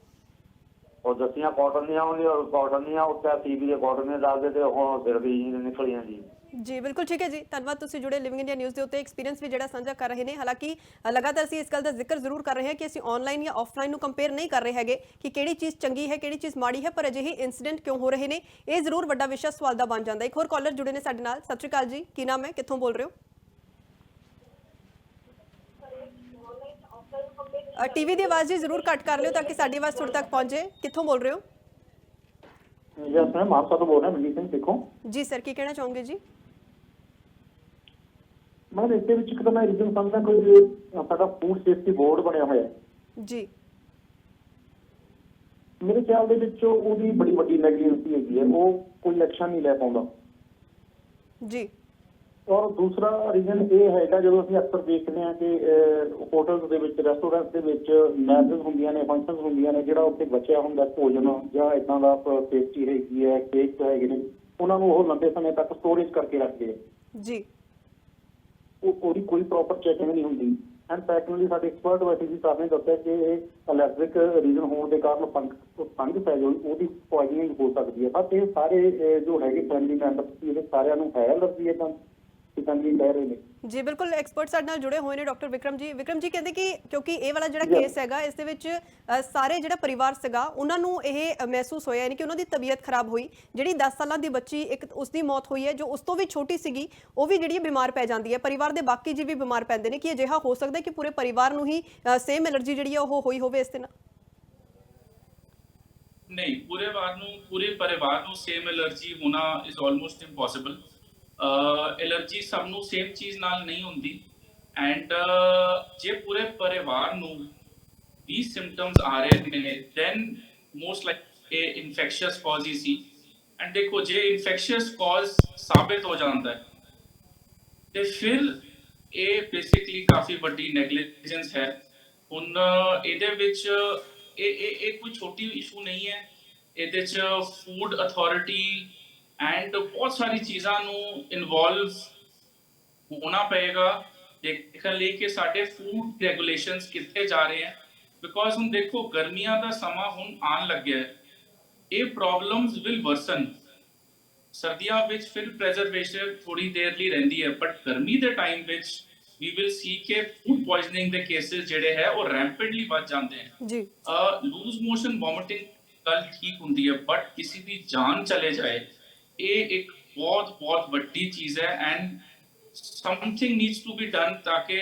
ਉਹ ਦੱਸੀਆਂ ਕਾਟਨ ਦੀਆਂ ਆਉਂਦੀਆਂ ਔਰ ਕਾਟਨ ਦੀਆਂ ਉੱਤੇ ਟੀਵੀ ਦੇ ਕਾਟਨ ਦੇ ਦੱਸਦੇ ਤੇ ਹੁਣ ਫਿਰ ਵੀ ਨਿਕਲੀਆਂ ਜੀ। ਜੀ ਬਿਲਕੁਲ ਠੀਕ ਹੈ ਜੀ। ਧੰਨਵਾਦ ਤੁਸੀਂ ਜੁੜੇ ਲਿਵਿੰਗ ਇੰਡੀਆ ਨਿਊਜ਼ ਦੇ ਉੱਤੇ। ਐਕਸਪੀਰੀਅੰਸ ਵੀ ਜਿਹੜਾ ਸਾਂਝਾ ਕਰ ਰਹੇ ਨੇ। ਹਾਲਾਂਕਿ ਲਗਾਤਾਰ ਅਸੀਂ ਇਸ ਗੱਲ ਦਾ ਜ਼ਿਕਰ ਜ਼ਰੂਰ ਕਰ ਰਹੇ ਹਾਂ ਕਿ ਅਸੀਂ ਆਨਲਾਈਨ ਜਾਂ ਆਫਲਾਈਨ ਨੂੰ ਕੰਪੇਅਰ ਨਹੀਂ ਕਰ ਰਹੇ ਹੈਗੇ ਕਿ ਕਿਹੜੀ ਚੀਜ਼ ਚੰਗੀ ਹੈ ਕਿਹੜੀ ਚੀਜ਼ ਮਾੜੀ ਹੈ ਪਰ ਅਜਿਹੇ ਇਨਸੀਡੈਂਟ ਕਿਉਂ ਹੋ ਰਹੇ ਨੇ ਇਹ ਜ਼ਰੂਰ ਵੱਡਾ ਵਿਸ਼ਾ ਸਵਾਲ ਦਾ ਬਣ ਜਾਂਦਾ ਹੈ। ਇੱਕ ਹੋਰ ਕਾਲਰ ਜੁੜੇ ਨੇ ਸਾਡੇ ਨਾਲ। ਸਤਿ ਸ਼੍ਰੀ ਅਕਾਲ ਜੀ। ਕੀ ਨਾਮ ਹੈ? ਕਿੱਥੋਂ ਬੋਲ ਰਹੇ ਹੋ? ਟੀਵੀ ਦੀ ਆਵਾਜ਼ ਜੀ ਜ਼ਰੂਰ ਘੱਟ ਕਰ ਲਿਓ ਤਾਂ ਕਿ ਸਾਡੀ ਆਵਾਜ਼ ਤੁਹਾਡੇ ਤੱਕ ਪਹੁੰਚੇ। ਕਿੱਥੋਂ ਬੋਲ ਰਹੇ ਹੋ? ਯਸ ਮੈਂ ਮਾਨਸਾ ਤੋਂ ਬੋਲ ਰਿਹਾ ਮਨਜੀਤ ਸਿੰਘ ਸਿੱਖੋਂ। ਜੀ ਸਰ ਕੀ ਕਹਿਣਾ ਚਾਹੋਗੇ ਜੀ? ਮੈਂ ਇਸ ਦੇ ਵਿੱਚ ਇੱਕ ਤਾਂ ਮੈਂ ਰੀਜ਼ਨ ਸਮਝਦਾ ਕੋਈ ਸਾਡਾ ਫੂਡ ਸੇਫਟੀ ਬੋਰਡ ਬਣਿਆ ਹੋਇਆ ਹੈ। ਜੀ। ਮੇਰੇ ਖਿਆਲ ਦੇ ਵਿੱਚ ਉਹਦੀ ਬੜੀ ਵੱਡੀ ਨੈਗਲੀਜੈਂਸੀ ਹੈਗੀ ਹੈ ਉਹ ਕੋਈ ਐਕਸ਼ਨ ਨਹੀਂ ਲੈ ਪਾਉਂਦਾ। ਜੀ। ਔਰ ਦੂਸਰਾ ਰੀਜ਼ਨ ਇਹ ਹੈਗਾ ਜਦੋਂ ਅਸੀਂ ਅਕਸਰ ਦੇਖਦੇ ਹਾਂ ਕਿ ਹੋਟਲਸ ਦੇ ਵਿੱਚ ਰੈਸਟੋਰੈਂਟਸ ਦੇ ਵਿੱਚ ਮੈਰਿਜ ਹੁੰਦੀਆਂ ਨੇ ਫੰਕਸ਼ਨਸ ਹੁੰਦੀਆਂ ਨੇ ਜਿਹੜਾ ਉੱਥੇ ਬਚਿਆ ਹੁੰਦਾ ਭੋਜਨ ਜਾਂ ਇਦਾਂ ਦਾ ਪੇਸਟੀ ਹੈਗੀ ਹੈ ਕੇਕ ਹੈਗੇ ਨੇ ਉਹਨਾਂ ਨੂੰ ਉਹ ਲੰਬੇ ਸਮੇਂ ਤੱਕ ਸਟੋਰੇਜ ਕਰਕੇ ਰੱਖਦੇ ਆ ਜੀ। ਉਹ ਉਹਦੀ ਕੋਈ ਪ੍ਰੋਪਰ ਚੈਕਿੰਗ ਨਹੀਂ ਹੁੰਦੀ। ਐਂਡ ਸੈਕੰਡਲੀ ਸਾਡੇ ਐਕਸਪਰਟ ਵੈਸੇ ਵੀ ਸਾਹਿਬ ਨੇ ਦੱਸਿਆ ਕਿ ਇਹ ਅਲਰਜਿਕ ਰੀਜ਼ਨ ਹੋਣ ਦੇ ਕਾਰਨ ਪੰਗ ਫੰਗ ਪੈ ਜਾਣ, ਉਹਦੀ ਪੋਇਜ਼ਨਿੰਗ ਹੋ ਸਕਦੀ ਹੈ। ਬਟ ਇਹ ਸਾਰੇ ਜੋ ਹੈਗੇ ਫੈਮਿਲੀ ਮੈਂਬਰ ਇਹ ਸਾਰਿਆਂ ਨੂੰ ਹੈ ਅਲਰਜੀ ਹੈ ਤਾਂ। ਕਿਦਾਂ ਦੀ ਕਹਿ ਰਹੇ ਨੇ ਜੀ ਬਿਲਕੁਲ ਐਕਸਪਰਟ ਸਾਡੇ ਨਾਲ ਜੁੜੇ ਹੋਏ ਨੇ ਡਾਕਟਰ ਵਿਕਰਮ ਜੀ। ਵਿਕਰਮ ਜੀ ਕਹਿੰਦੇ ਕਿ ਕਿਉਂਕਿ ਇਹ ਵਾਲਾ ਜਿਹੜਾ. ਕੇਸ ਹੈਗਾ ਇਸ ਦੇ ਵਿੱਚ ਅ, ਸਾਰੇ ਜਿਹੜਾ ਪਰਿਵਾਰ ਸੀਗਾ ਉਹਨਾਂ ਨੂੰ ਇਹ ਮਹਿਸੂਸ ਹੋਇਆ ਯਾਨੀ ਕਿ ਉਹਨਾਂ ਦੀ ਤਬੀਅਤ ਖਰਾਬ ਹੋਈ। ਜਿਹੜੀ 10 ਸਾਲਾਂ ਦੀ ਬੱਚੀ ਇੱਕ ਉਸ ਦੀ ਮੌਤ ਹੋਈ ਹੈ ਜੋ ਉਸ ਤੋਂ ਵੀ ਛੋਟੀ ਸੀਗੀ ਉਹ ਵੀ ਜਿਹੜੀ ਹੈ ਬਿਮਾਰ ਪੈ ਜਾਂਦੀ ਹੈ। ਪਰਿਵਾਰ ਦੇ ਬਾਕੀ ਜੀ ਵੀ ਬਿਮਾਰ ਪੈਂਦੇ ਨੇ ਕਿ ਅਜਿਹਾ ਹੋ ਸਕਦਾ ਹੈ ਕਿ ਪੂਰੇ ਪਰਿਵਾਰ ਨੂੰ ਹੀ ਸੇਮ ਐਲਰਜੀ ਜਿਹੜੀ ਹੈ ਉਹ ਹੋਈ ਹੋਵੇ ਇਸ ਦੇ ਨਾਲ। ਨਹੀਂ ਪੂਰੇ ਵਾਰ ਨੂੰ ਪੂਰੇ ਪਰਿਵਾਰ ਨੂੰ ਸੇਮ ਐਲਰਜੀ ਹੋਣਾ ਇਜ਼ ਆਲਮੋਸਟ ਇੰਪੋਸੀਬਲ ਐਲਰਜੀ ਸਭ ਨੂੰ ਸੇਮ ਚੀਜ਼ ਨਾਲ ਨਹੀਂ ਹੁੰਦੀ। ਐਂਡ ਜੇ ਪੂਰੇ ਪਰਿਵਾਰ ਨੂੰ ਵੀ ਸਿੰਪਟਮਸ ਆ ਰਹੇ ਨੇ ਦੈਨ ਮੋਸਟ ਲਾਈਕ ਇਹ ਇਨਫੈਕਸ਼ੀਅਸ ਕਾਜ਼ ਹੀ ਸੀ। ਐਂਡ ਦੇਖੋ, ਜੇ ਇਨਫੈਕਸ਼ੀਅਸ ਕਾਜ਼ ਸਾਬਿਤ ਹੋ ਜਾਂਦਾ ਹੈ, ਤੇ ਫਿਰ ਇਹ ਬੇਸਿਕਲੀ ਕਾਫੀ ਵੱਡੀ ਨੈਗਲੀਜੈਂਸ ਹੈ। ਹੁਣ ਇਹਦੇ ਵਿੱਚ, ਇਹ ਇਹ ਇਹ ਕੋਈ ਛੋਟੀ ਇਸ਼ੂ ਨਹੀਂ ਹੈ। ਇਹਦੇ ਚ ਫੂਡ ਅਥਾਰਟੀ ਐਂਡ ਬਹੁਤ ਸਾਰੀ ਚੀਜ਼ਾਂ ਨੂੰ ਇਨਵੋਲਵ ਹੋਣਾ ਪਏਗਾ ਦੇਖਣ ਲਈ ਕਿ ਸਾਡੇ ਫੂਡ ਰੈਗੂਲੇਸ਼ਨਸ ਕਿੱਥੇ ਜਾ ਰਹੇ ਹਨ ਬਿਕੋਜ਼ ਹੁਣ ਦੇਖੋ ਗਰਮੀਆਂ ਦਾ ਸਮਾਂ ਹੁਣ ਆਉਣ ਲੱਗਿਆ ਹੈ। ਇਹ ਪ੍ਰੋਬਲਮਸ ਵਿਲ ਵਰਸਨ ਸਰਦੀਆਂ ਵਿੱਚ ਫਿਰ ਪ੍ਰੈਜ਼ਰਵੇਸ਼ਨ ਥੋੜੀ ਦੇਰ ਲਈ ਰਹਿੰਦੀ ਹੈ। ਬਟ ਗਰਮੀ ਦੇ ਟਾਈਮ ਵਿੱਚ ਵੀ ਵਿਲ ਸੀ ਕਿ ਫੂਡ ਪੋਇਜ਼ਨਿੰਗ ਦੇ ਕੇसेस ਜਿਹੜੇ ਹੈ ਉਹ ਰੈਂਪਿਡਲੀ ਵੱਧ ਜਾਂਦੇ ਹਨ ਜੀ। ਲੂਜ਼ ਮੋਸ਼ਨ ਵੋਮਿਟਿੰਗ ਗੱਲ ਠੀਕ ਹੁੰਦੀ ਹੈ ਬਟ ਕਿਸੇ ਦੀ ਜਾਨ ਚਲੇ ਜਾਏ ਇਹ ਇੱਕ ਬਹੁਤ ਬਹੁਤ ਵੱਡੀ ਚੀਜ਼ ਹੈ and something needs to be done ਤਾਂ ਕਿ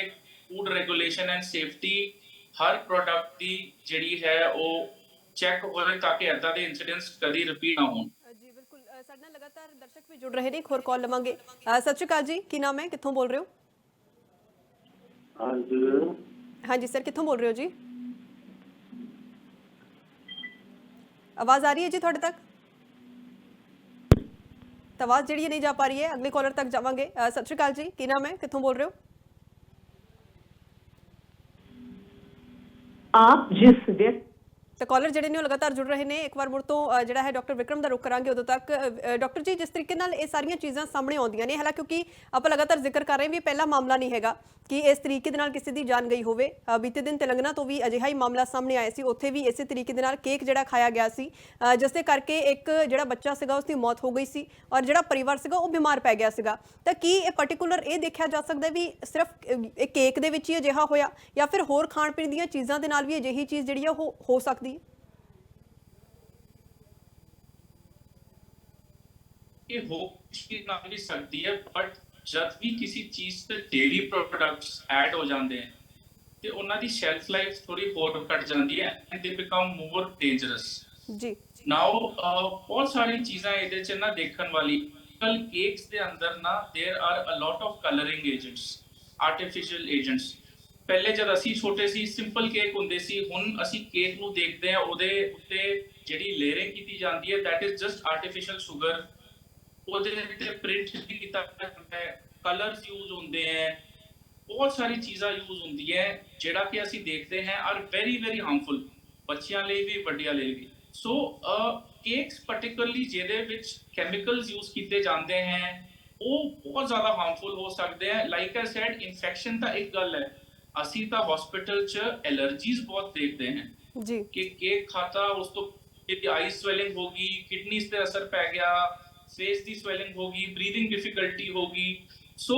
ਫੂਡ ਰੈਗੂਲੇਸ਼ਨ ਐਂਡ ਸੇਫਟੀ ਹਰ ਪ੍ਰੋਡਕਟ ਦੀ ਜਿਹੜੀ ਹੈ ਉਹ ਚੈੱਕ ਹੋਵੇ ਤਾਂ ਕਿ ਏਦਾਂ ਦੇ ਇਨਸੀਡੈਂਟਸ ਕਦੀ ਰਿਪੀਟ ਨਾ ਹੋਣ। ਜੀ ਬਿਲਕੁਲ ਅ, ਸਾਡੇ ਨਾਲ ਲਗਾਤਾਰ ਦਰਸ਼ਕ ਵੀ ਜੁੜ ਰਹੇ ਨੇ ਇੱਕ ਹੋਰ ਕਾਲ ਲਵਾਂਗੇ। ਅ, ਸਤਿ ਸ਼੍ਰੀ ਅਕਾਲ ਜੀ ਕੀ ਨਾਮ ਹੈ? ਕਿੱਥੋਂ ਬੋਲ ਰਹੇ ਹੋ? ਹਾਂਜੀ। ਹਾਂਜੀ ਸਰ ਕਿੱਥੋਂ ਬੋਲ ਰਹੇ ਹੋ ਜੀ? ਆਵਾਜ਼ ਆ ਰਹੀ ਹੈ ਜੀ ਤੁਹਾਡੇ ਤੱਕ? ਤਾਂ ਆਵਾਜ਼ ਜਿਹੜੀ ਹੈ ਨਹੀਂ ਜਾ ਪਾ ਰਹੀ ਹੈ ਅਗਲੇ ਕਾਲਰ ਤੱਕ ਜਾਵਾਂਗੇ ਅ, ਸਤਿ ਸ਼੍ਰੀ ਅਕਾਲ ਜੀ ਕੀ ਨਾਮ ਹੈ ਕਿੱਥੋਂ ਬੋਲ ਰਹੇ ਹੋ आप जिस व्यक्ति ਤਾਂ ਕਾਲਰ ਜਿਹੜੇ ਨੇ ਉਹ ਲਗਾਤਾਰ ਜੁੜ ਰਹੇ ਨੇ। ਇੱਕ ਵਾਰ ਮੁੜ ਤੋਂ ਜਿਹੜਾ ਹੈ ਡਾਕਟਰ ਵਿਕਰਮ ਦਾ ਰੁਖ ਕਰਾਂਗੇ ਉਦੋਂ ਤੱਕ। ਡਾਕਟਰ ਜੀ ਜਿਸ ਤਰੀਕੇ ਨਾਲ ਇਹ ਸਾਰੀਆਂ ਚੀਜ਼ਾਂ ਸਾਹਮਣੇ ਆਉਂਦੀਆਂ ਨੇ ਹਾਲਾਂਕਿ ਕਿਉਂਕਿ ਆਪਾਂ ਲਗਾਤਾਰ ਜ਼ਿਕਰ ਕਰ ਰਹੇ ਹਾਂ ਵੀ ਪਹਿਲਾ ਮਾਮਲਾ ਨਹੀਂ ਹੈਗਾ ਕਿ ਇਸ ਤਰੀਕੇ ਦੇ ਨਾਲ ਕਿਸੇ ਦੀ ਜਾਨ ਗਈ ਹੋਵੇ। ਬੀਤੇ ਦਿਨ ਤੇਲੰਗਨਾ ਤੋਂ ਵੀ ਅਜਿਹਾ ਹੀ ਮਾਮਲਾ ਸਾਹਮਣੇ ਆਇਆ ਸੀ। ਉੱਥੇ ਵੀ ਇਸੇ ਤਰੀਕੇ ਦੇ ਨਾਲ ਕੇਕ ਜਿਹੜਾ ਖਾਇਆ ਗਿਆ ਸੀ। ਅ, ਜਿਸ ਦੇ ਕਰਕੇ ਇੱਕ ਜਿਹੜਾ ਬੱਚਾ ਸੀਗਾ ਉਸ ਦੀ ਮੌਤ ਹੋ ਗਈ ਸੀ ਔਰ ਜਿਹੜਾ ਪਰਿਵਾਰ ਸੀਗਾ ਉਹ ਬਿਮਾਰ ਪੈ ਗਿਆ ਸੀਗਾ। ਤਾਂ ਕੀ ਇਹ ਪਾਰਟਿਕੂਲਰ ਇਹ ਦੇਖਿਆ ਜਾ ਸਕਦਾ ਵੀ ਸਿਰਫ ਇਹ ਕੇਕ ਦੇ ਵਿੱਚ ਹੀ ਅਜਿਹਾ ਹੋਇਆ ਜਾਂ ਫਿਰ ਹੋਰ ਖਾਣ ਪੀਣ ਦੀਆਂ ਚੀਜ਼ਾਂ ਦੇ ਨਾਲ ਵੀ ਅਜਿਹੀ ਚੀਜ਼ ਜਿਹੜੀ ਆ ਉਹ ਹੋ ਸਕਦੀ ਹੈ ਇਹ ਹੋ ਚੀਜ਼ ਨਾ ਵੀ ਸਕਦੀ ਹੈ ਬਟ ਜਦ ਵੀ ਕਿਸੇ ਚੀਜ਼ ਤੇ ਡੇਰੀ ਪ੍ਰੋਡਕਟਸ ਐਡ ਹੋ ਜਾਂਦੇ ਹਨ ਤੇ ਉਹਨਾਂ ਦੀ ਸ਼ੈਲਫ ਲਾਈਫ ਥੋੜੀ ਹੋਰ ਘਟ ਜਾਂਦੀ ਹੈ ਐਂਡ ਦੇ ਬਿਕਮ ਮੋਰ ਡੇਂਜਰਸ ਜੀ ਨਾਓ ਬਹੁਤ ਸਾਰੀ ਚੀਜ਼ਾਂ ਇਹਦੇ ਚ ਨਾ ਦੇਖਣ ਵਾਲੀ ਕੱਲ ਕੇਕਸ ਦੇ ਅੰਦਰ ਨਾ there are a lot of colouring agents artificial agents ਪਹਿਲੇ ਜਦ ਅਸੀਂ ਛੋਟੇ ਸੀ ਸਿੰਪਲ ਕੇਕ ਹੁੰਦੇ ਸੀ ਹੁਣ ਅਸੀਂ ਕੇਕ ਨੂੰ ਦੇਖਦੇ ਹਾਂ ਉਹਦੇ ਉੱਤੇ ਜਿਹੜੀ ਲੇਅਰਿੰਗ ਕੀਤੀ ਜਾਂਦੀ ਹੈ that is just artificial sugar ਉਹਦੇ ਤੇ ਪ੍ਰਿੰਟ ਵੀ ਕੀਤਾ ਜਾਂਦਾ ਹੈ ਕਲਰਸ ਯੂਜ਼ ਹੁੰਦੇ ਹੈ ਬਹੁਤ ਸਾਰੀ ਚੀਜ਼ਾਂ ਯੂਜ਼ ਹੁੰਦੀਆਂ ਹੈ ਜਿਹੜਾ ਕਿ ਅਸੀਂ ਦੇਖਦੇ ਹਾਂ ਆਰ ਵੈਰੀ ਵੈਰੀ ਹਾਰਮਫੁਲ ਬੱਚਿਆਂ ਲਈ ਵੀ ਵੱਡਿਆਂ ਲਈ ਵੀ। ਸੋ ਕੇਕਸ ਪਾਰਟਿਕੂਲਰਲੀ ਜਿਹਦੇ ਵਿੱਚ ਕੈਮੀਕਲਸ ਯੂਜ਼ ਕੀਤੇ ਜਾਂਦੇ ਹੈ ਉਹ ਬਹੁਤ ਜ਼ਿਆਦਾ ਹਾਰਮਫੁਲ ਹੋ ਸਕਦੇ ਹੈ। ਲਾਈਕ ਆਈ ਸੈਡ ਇਨਫੈਕਸ਼ਨ ਤਾਂ ਇੱਕ ਗੱਲ ਹੈ ਅਸੀਂ ਤਾਂ ਹਸਪੀਟਲ 'ਚ ਐਲਰਜੀਜ਼ ਬਹੁਤ ਦੇਖਦੇ ਹਾਂ। ਜੀ। ਕਿ ਕੇਕ ਖਾਤਾ ਉਸ ਤੋਂ ਇਹਦੀ ਆਈ ਸਵੈਲਿੰਗ ਹੋ ਗਈ ਕਿਡਨੀਜ਼ ਤੇ ਅਸਰ ਪੈ ਗਿਆ ਫੇਸ ਦੀ ਸਵੈਲਿੰਗ ਹੋ ਗਈ ਬਰੀਥਿੰਗ ਡਿਫਿਕਲਟੀ ਹੋ ਗਈ ਸੋ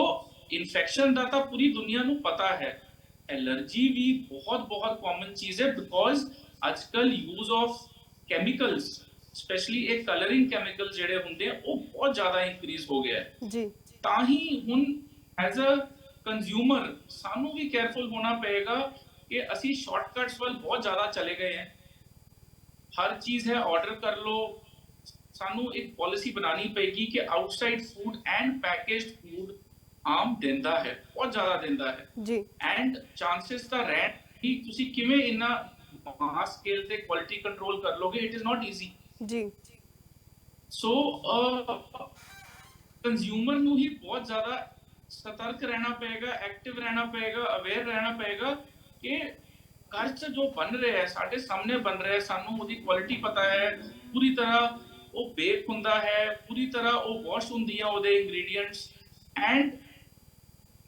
ਇਨਫੈਕਸ਼ਨ ਦਾ ਤਾਂ ਪੂਰੀ ਦੁਨੀਆ ਨੂੰ ਪਤਾ ਹੈ। ਐਲਰਜੀ ਵੀ ਬਹੁਤ ਬਹੁਤ ਕਾਮਨ ਚੀਜ਼ ਹੈ ਬਿਕੋਜ਼ ਅੱਜਕੱਲ ਯੂਜ਼ ਆਫ ਕੈਮੀਕਲਸ ਸਪੈਸ਼ਲੀ ਇਹ ਕਲਰਿੰਗ ਕੈਮੀਕਲ ਜਿਹੜੇ ਹੁੰਦੇ ਆ ਉਹ ਬਹੁਤ ਜ਼ਿਆਦਾ ਇਨਕਰੀਜ਼ ਹੋ ਗਿਆ ਹੈ। ਜੀ। ਤਾਂ ਹੀ ਹੁਣ ਐਜ਼ ਅ ਕੰਜ਼ਿਊਮਰ ਸਾਨੂੰ ਵੀ ਕੇਅਰਫੁਲ ਹੋਣਾ ਪਏਗਾ ਕਿ ਅਸੀਂ ਸ਼ਾਰਟਕਟਸ ਵੱਲ ਬਹੁਤ ਜ਼ਿਆਦਾ ਚਲੇ ਗਏ ਹਾਂ। ਹਰ ਚੀਜ਼ ਹੈ ਆਰਡਰ ਕਰ ਲਓ। ਸਾਨੂੰ ਇੱਕ ਪਾਲਿਸੀ ਬਣਾਣੀ ਪਏਗੀ ਕਿ outside food and packaged food harm ਦਿੰਦਾ ਹੈ ਬਹੁਤ ਜ਼ਿਆਦਾ ਦਿੰਦਾ ਹੈ। ਜੀ। ਐਂਡ ਚਾਂਸਸ ਤਾਂ ਰਹਿਣ ਕਿ ਤੁਸੀਂ ਕਿਵੇਂ ਇੰਨਾ ਮਾਸ ਸਕੇਲ ਤੇ ਕੁਆਲਿਟੀ ਕੰਟਰੋਲ ਕਰ ਲੋਗੇ ਇਟ ਇਜ਼ ਨਾਟ ਈਜ਼ੀ ਜੀ। ਸੋ ਕੰਜ਼ਿਊਮਰ ਨੂੰ ਹੀ ਬਹੁਤ ਜ਼ਿਆਦਾ ਸਤਰਕ ਰਹਿਣਾ ਪਏਗਾ ਐਕਟਿਵ ਰਹਿਣਾ ਪਏਗਾ ਅਵੇਅਰ ਰਹਿਣਾ ਪਏਗਾ ਕਿ ਘਰ 'ਚ ਜੋ ਬਣ ਰਿਹਾ ਹੈ ਸਾਡੇ ਸਾਹਮਣੇ ਬਣ ਰਿਹਾ ਹੈ ਸਾਨੂੰ ਉਹਦੀ ਕੁਆਲਿਟੀ ਪਤਾ ਹੈ ਪੂਰੀ ਤਰ੍ਹਾਂ ਉਹ ਬੇਕ ਹੁੰਦਾ ਹੈ, ਪੂਰੀ ਤਰ੍ਹਾਂ ਉਹ ਵਾਸ਼ ਹੁੰਦੀਆਂ ਉਹਦੇ ਇੰਗਰੀਡੀਐਂਟਸ ਐਂਡ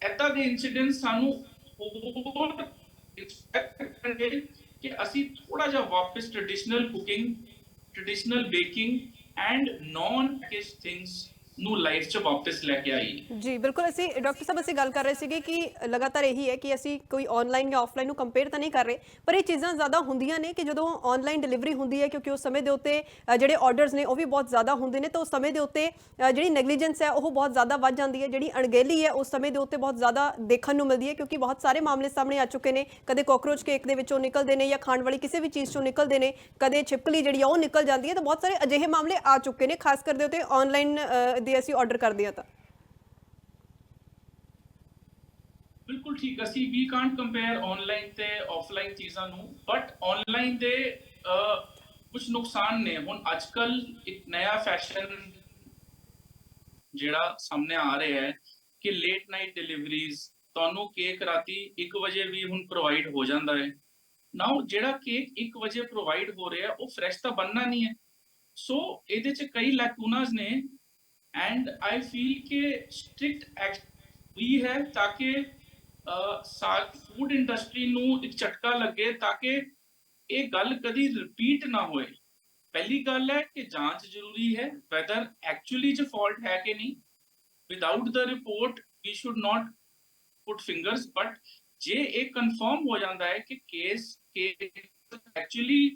ਏਦਾਂ ਦੇ ਇਨਸੀਡੈਂਟ ਸਾਨੂੰ ਹੋਰ ਐਕਸਪੈਕਟ ਕਰਨਗੇ ਕਿ ਅਸੀਂ ਥੋੜਾ ਜਿਹਾ ਵਾਪਸ traditional cooking traditional baking and naan ਕਿਸ ਥਿੰਗਸ ਨੂੰ ਲਾਈਫ 'ਚ ਵਾਪਸ ਲੈ ਕੇ ਆਈਏ ਜੀ ਬਿਲਕੁਲ ਅਸੀਂ ਡਾਕਟਰ ਸਾਹਿਬ ਅਸੀਂ ਗੱਲ ਕਰ ਰਹੇ ਸੀਗੇ ਕਿ ਲਗਾਤਾਰ ਇਹੀ ਹੈ ਕਿ ਅਸੀਂ ਕੋਈ ਆਨਲਾਈਨ ਜਾਂ ਆਫਲਾਈਨ ਨੂੰ ਕੰਪੇਅਰ ਤਾਂ ਨਹੀਂ ਕਰ ਰਹੇ ਪਰ ਇਹ ਚੀਜ਼ਾਂ ਜ਼ਿਆਦਾ ਹੁੰਦੀਆਂ ਨੇ ਕਿ ਜਦੋਂ ਆਨਲਾਈਨ ਡਿਲੀਵਰੀ ਹੁੰਦੀ ਹੈ ਕਿਉਂਕਿ ਉਸ ਸਮੇਂ ਦੇ ਉੱਤੇ ਅ, ਜਿਹੜੇ ਆਰਡਰਸ ਨੇ ਉਹ ਵੀ ਬਹੁਤ ਜ਼ਿਆਦਾ ਹੁੰਦੇ ਨੇ ਤਾਂ ਉਸ ਸਮੇਂ ਦੇ ਉੱਤੇ ਅ, ਜਿਹੜੀ ਨੈਗਲੀਜੈਂਸ ਹੈ ਉਹ ਬਹੁਤ ਜ਼ਿਆਦਾ ਵੱਧ ਜਾਂਦੀ ਹੈ ਜਿਹੜੀ ਅਣਗਹਿਲੀ ਹੈ ਉਸ ਸਮੇਂ ਦੇ ਉੱਤੇ ਬਹੁਤ ਜ਼ਿਆਦਾ ਦੇਖਣ ਨੂੰ ਮਿਲਦੀ ਹੈ ਕਿਉਂਕਿ ਬਹੁਤ ਸਾਰੇ ਮਾਮਲੇ ਸਾਹਮਣੇ ਆ ਚੁੱਕੇ ਨੇ ਕਦੇ ਕਾਕਰੋਚ ਕੇਕ ਦੇ ਵਿੱਚੋਂ ਨਿਕਲਦੇ ਨੇ ਜਾਂ ਖਾਣ ਵਾਲੀ ਕਿਸੇ ਵੀ ਚੀਜ਼ ਚੋਂ ਨਿਕਲਦੇ ਨੇ ਕਦੇ ਛਿਪਕਲੀ ਜਿਹੜੀ ਆ ਉਹ ਨਿਕਲ ਜਾਂਦੀ ਹੈ ਤਾਂ ਬਹੁਤ ਸਾਰੇ ਅਜਿਹੇ ਮਾਮਲੇ ਆ ਚੁੱਕੇ ਨੇ ਖਾਸ ਕਰਦੇ ਉੱਤੇ ਆਨਲਾਈਨ ਦੇ ਅਸੀਂ ਆਰਡਰ ਕਰਦੇ ਹਾਂ ਤਾਂ। ਬਿਲਕੁਲ ਠੀਕ, ਅਸੀਂ ਵੀ ਕਾਂਟ ਕੰਪੇਅਰ ਆਨਲਾਈਨ ਤੇ ਆਫਲਾਈਨ ਚੀਜ਼ਾਂ ਨੂੰ ਬਟ ਆਨਲਾਈਨ ਦੇ ਕੁਝ ਨੁਕਸਾਨ ਨੇ। ਹੁਣ ਅੱਜਕੱਲ ਇੱਕ ਨਵਾਂ ਫੈਸ਼ਨ ਜਿਹੜਾ ਸਾਹਮਣੇ ਆ ਰਿਹਾ ਹੈ ਕਿ ਲੇਟ ਨਾਈਟ ਡਿਲੀਵਰੀਜ਼ ਤੁਹਾਨੂੰ ਕੇਕ ਰਾਤੀ 1 ਵਜੇ ਵੀ ਹੁਣ ਪ੍ਰੋਵਾਈਡ ਹੋ ਜਾਂਦਾ ਹੈ। ਨਾਓ ਜਿਹੜਾ ਕੇਕ 1 ਵਜੇ ਪ੍ਰੋਵਾਈਡ ਹੋ ਰਿਹਾ, ਉਹ ਫਰੈਸ਼ ਤਾਂ ਬਣਨਾ ਨਹੀਂ ਹੈ। ਸੋ ਇਹਦੇ ਚ ਕਈ ਲੈਕੂਨਾਸ ਨੇ। ਐਂਡ ਆਈ ਫੀਲ ਕਿ ਸਟ੍ਰਿਕਟ ਐਕਟ ਵੀ ਹੈ ਤਾਂ ਕਿ ਫੂਡ ਇੰਡਸਟਰੀ ਨੂੰ ਇੱਕ ਝਟਕਾ ਲੱਗੇ ਤਾਂ ਕਿ ਇਹ ਗੱਲ ਕਦੀ ਰਿਪੀਟ ਨਾ ਹੋਏ ਪਹਿਲੀ ਗੱਲ ਹੈ ਕਿ ਜਾਂਚ ਜ਼ਰੂਰੀ ਹੈ ਵੈਦਰ ਐਕਚੁਅਲੀ ਚ ਫਾਲਟ ਹੈ ਕਿ ਨਹੀਂ without the report we should not put fingers but ਜੇ ਇਹ ਕਨਫਰਮ ਹੋ ਜਾਂਦਾ ਹੈ ਕਿ ਕੇਸ ਕੇ ਐਕਚੁਅਲੀ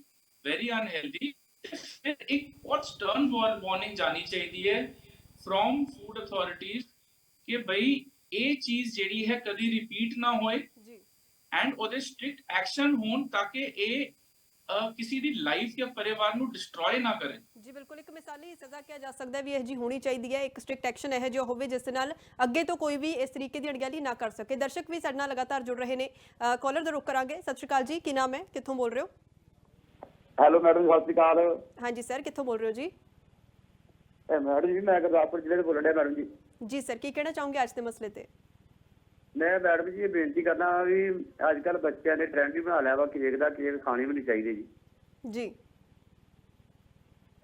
ਵੈਰੀ ਅਨਹੈਲਦੀ ਫਿਰ ਇੱਕ ਬਹੁਤ ਸਟਰਨ ਵਾਰਨਿੰਗ ਜਾਣੀ ਚਾਹੀਦੀ ਹੈ ਫਰੋਮ ਫੂਡ ਅਥਾਰਟੀਜ਼ ਕਿ ਭਈ ਇਹ ਚੀਜ਼ ਜਿਹੜੀ ਹੈ ਕਦੀ ਰਿਪੀਟ ਨਾ ਹੋਏ ਜੀ। ਐਂਡ ਉਹਦੇ ਸਟ੍ਰਿਕਟ ਐਕਸ਼ਨ ਹੋਣ ਤਾਂ ਕਿ ਇਹ ਕਿਸੇ ਦੀ ਲਾਈਫ ਜਾਂ ਪਰਿਵਾਰ ਨੂੰ ਡਿਸਟਰੋਏ ਨਾ ਕਰੇ। ਜੀ ਬਿਲਕੁਲ। ਇੱਕ ਮਿਸਾਲੀ ਸਜ਼ਾ ਕਿਹਾ ਜਾ ਸਕਦਾ ਵੀ ਇਹ ਜੀ ਹੋਣੀ ਚਾਹੀਦੀ ਹੈ। ਇੱਕ ਸਟ੍ਰਿਕਟ ਐਕਸ਼ਨ ਇਹ ਜਿਹਾ ਹੋਵੇ ਜਿਸ ਨਾਲ ਅੱਗੇ ਤੋਂ ਕੋਈ ਵੀ ਇਸ ਤਰੀਕੇ ਦੀ ਅਣਗਹਿਲੀ ਨਾ ਕਰ ਸਕੇ। ਦਰਸ਼ਕ ਵੀ ਸਾਡੇ ਨਾਲ ਲਗਾਤਾਰ ਜੁੜ ਰਹੇ ਨੇ। ਕਾਲਰ ਦਾ ਰੁਕ ਕਰਾਂਗੇ। ਸਤਿ ਸ਼੍ਰੀ ਅਕਾਲ ਜੀ। ਕੀ ਨਾਮ ਹੈ? ਕਿੱਥੋਂ ਬੋਲ ਰਹੇ ਹੋ? ਹੈਲੋ ਮੈਡਮ ਸਤਿ ਸ਼੍ਰੀ ਅਕਾਲ। ਹਾਂਜੀ ਸਰ ਕਿੱਥੋਂ ਬੋਲ ਰਹੇ ਹੋ ਜੀ? ਮੈਡਮ ਜੀ ਮੈਂ ਗੁਰਦਾਸਪੁਰ ਜ਼ਿਲ੍ਹੇ ਤੋਂ ਬੋਲਣ ਡਿਆ ਮੈਡਮ ਜੀ। ਜੀ ਸਰ ਕੀ ਕਹਿਣਾ ਚਾਹੋਗੇ ਅੱਜ ਦੇ ਮਸਲੇ ਤੇ? ਮੈਂ ਮੈਡਮ ਜੀ ਇਹ ਬੇਨਤੀ ਕਰਨਾ ਵੀ ਅੱਜ ਕੱਲ ਬੱਚਿਆਂ ਨੇ ਟ੍ਰੈਂਡ ਵੀ ਬਣਾ ਲਿਆ ਵਾ ਕੇਕ ਦਾ ਕੇਕ ਖਾਣੇ ਵੀ ਨਹੀਂ ਚਾਹੀਦੇ ਜੀ। ਜੀ।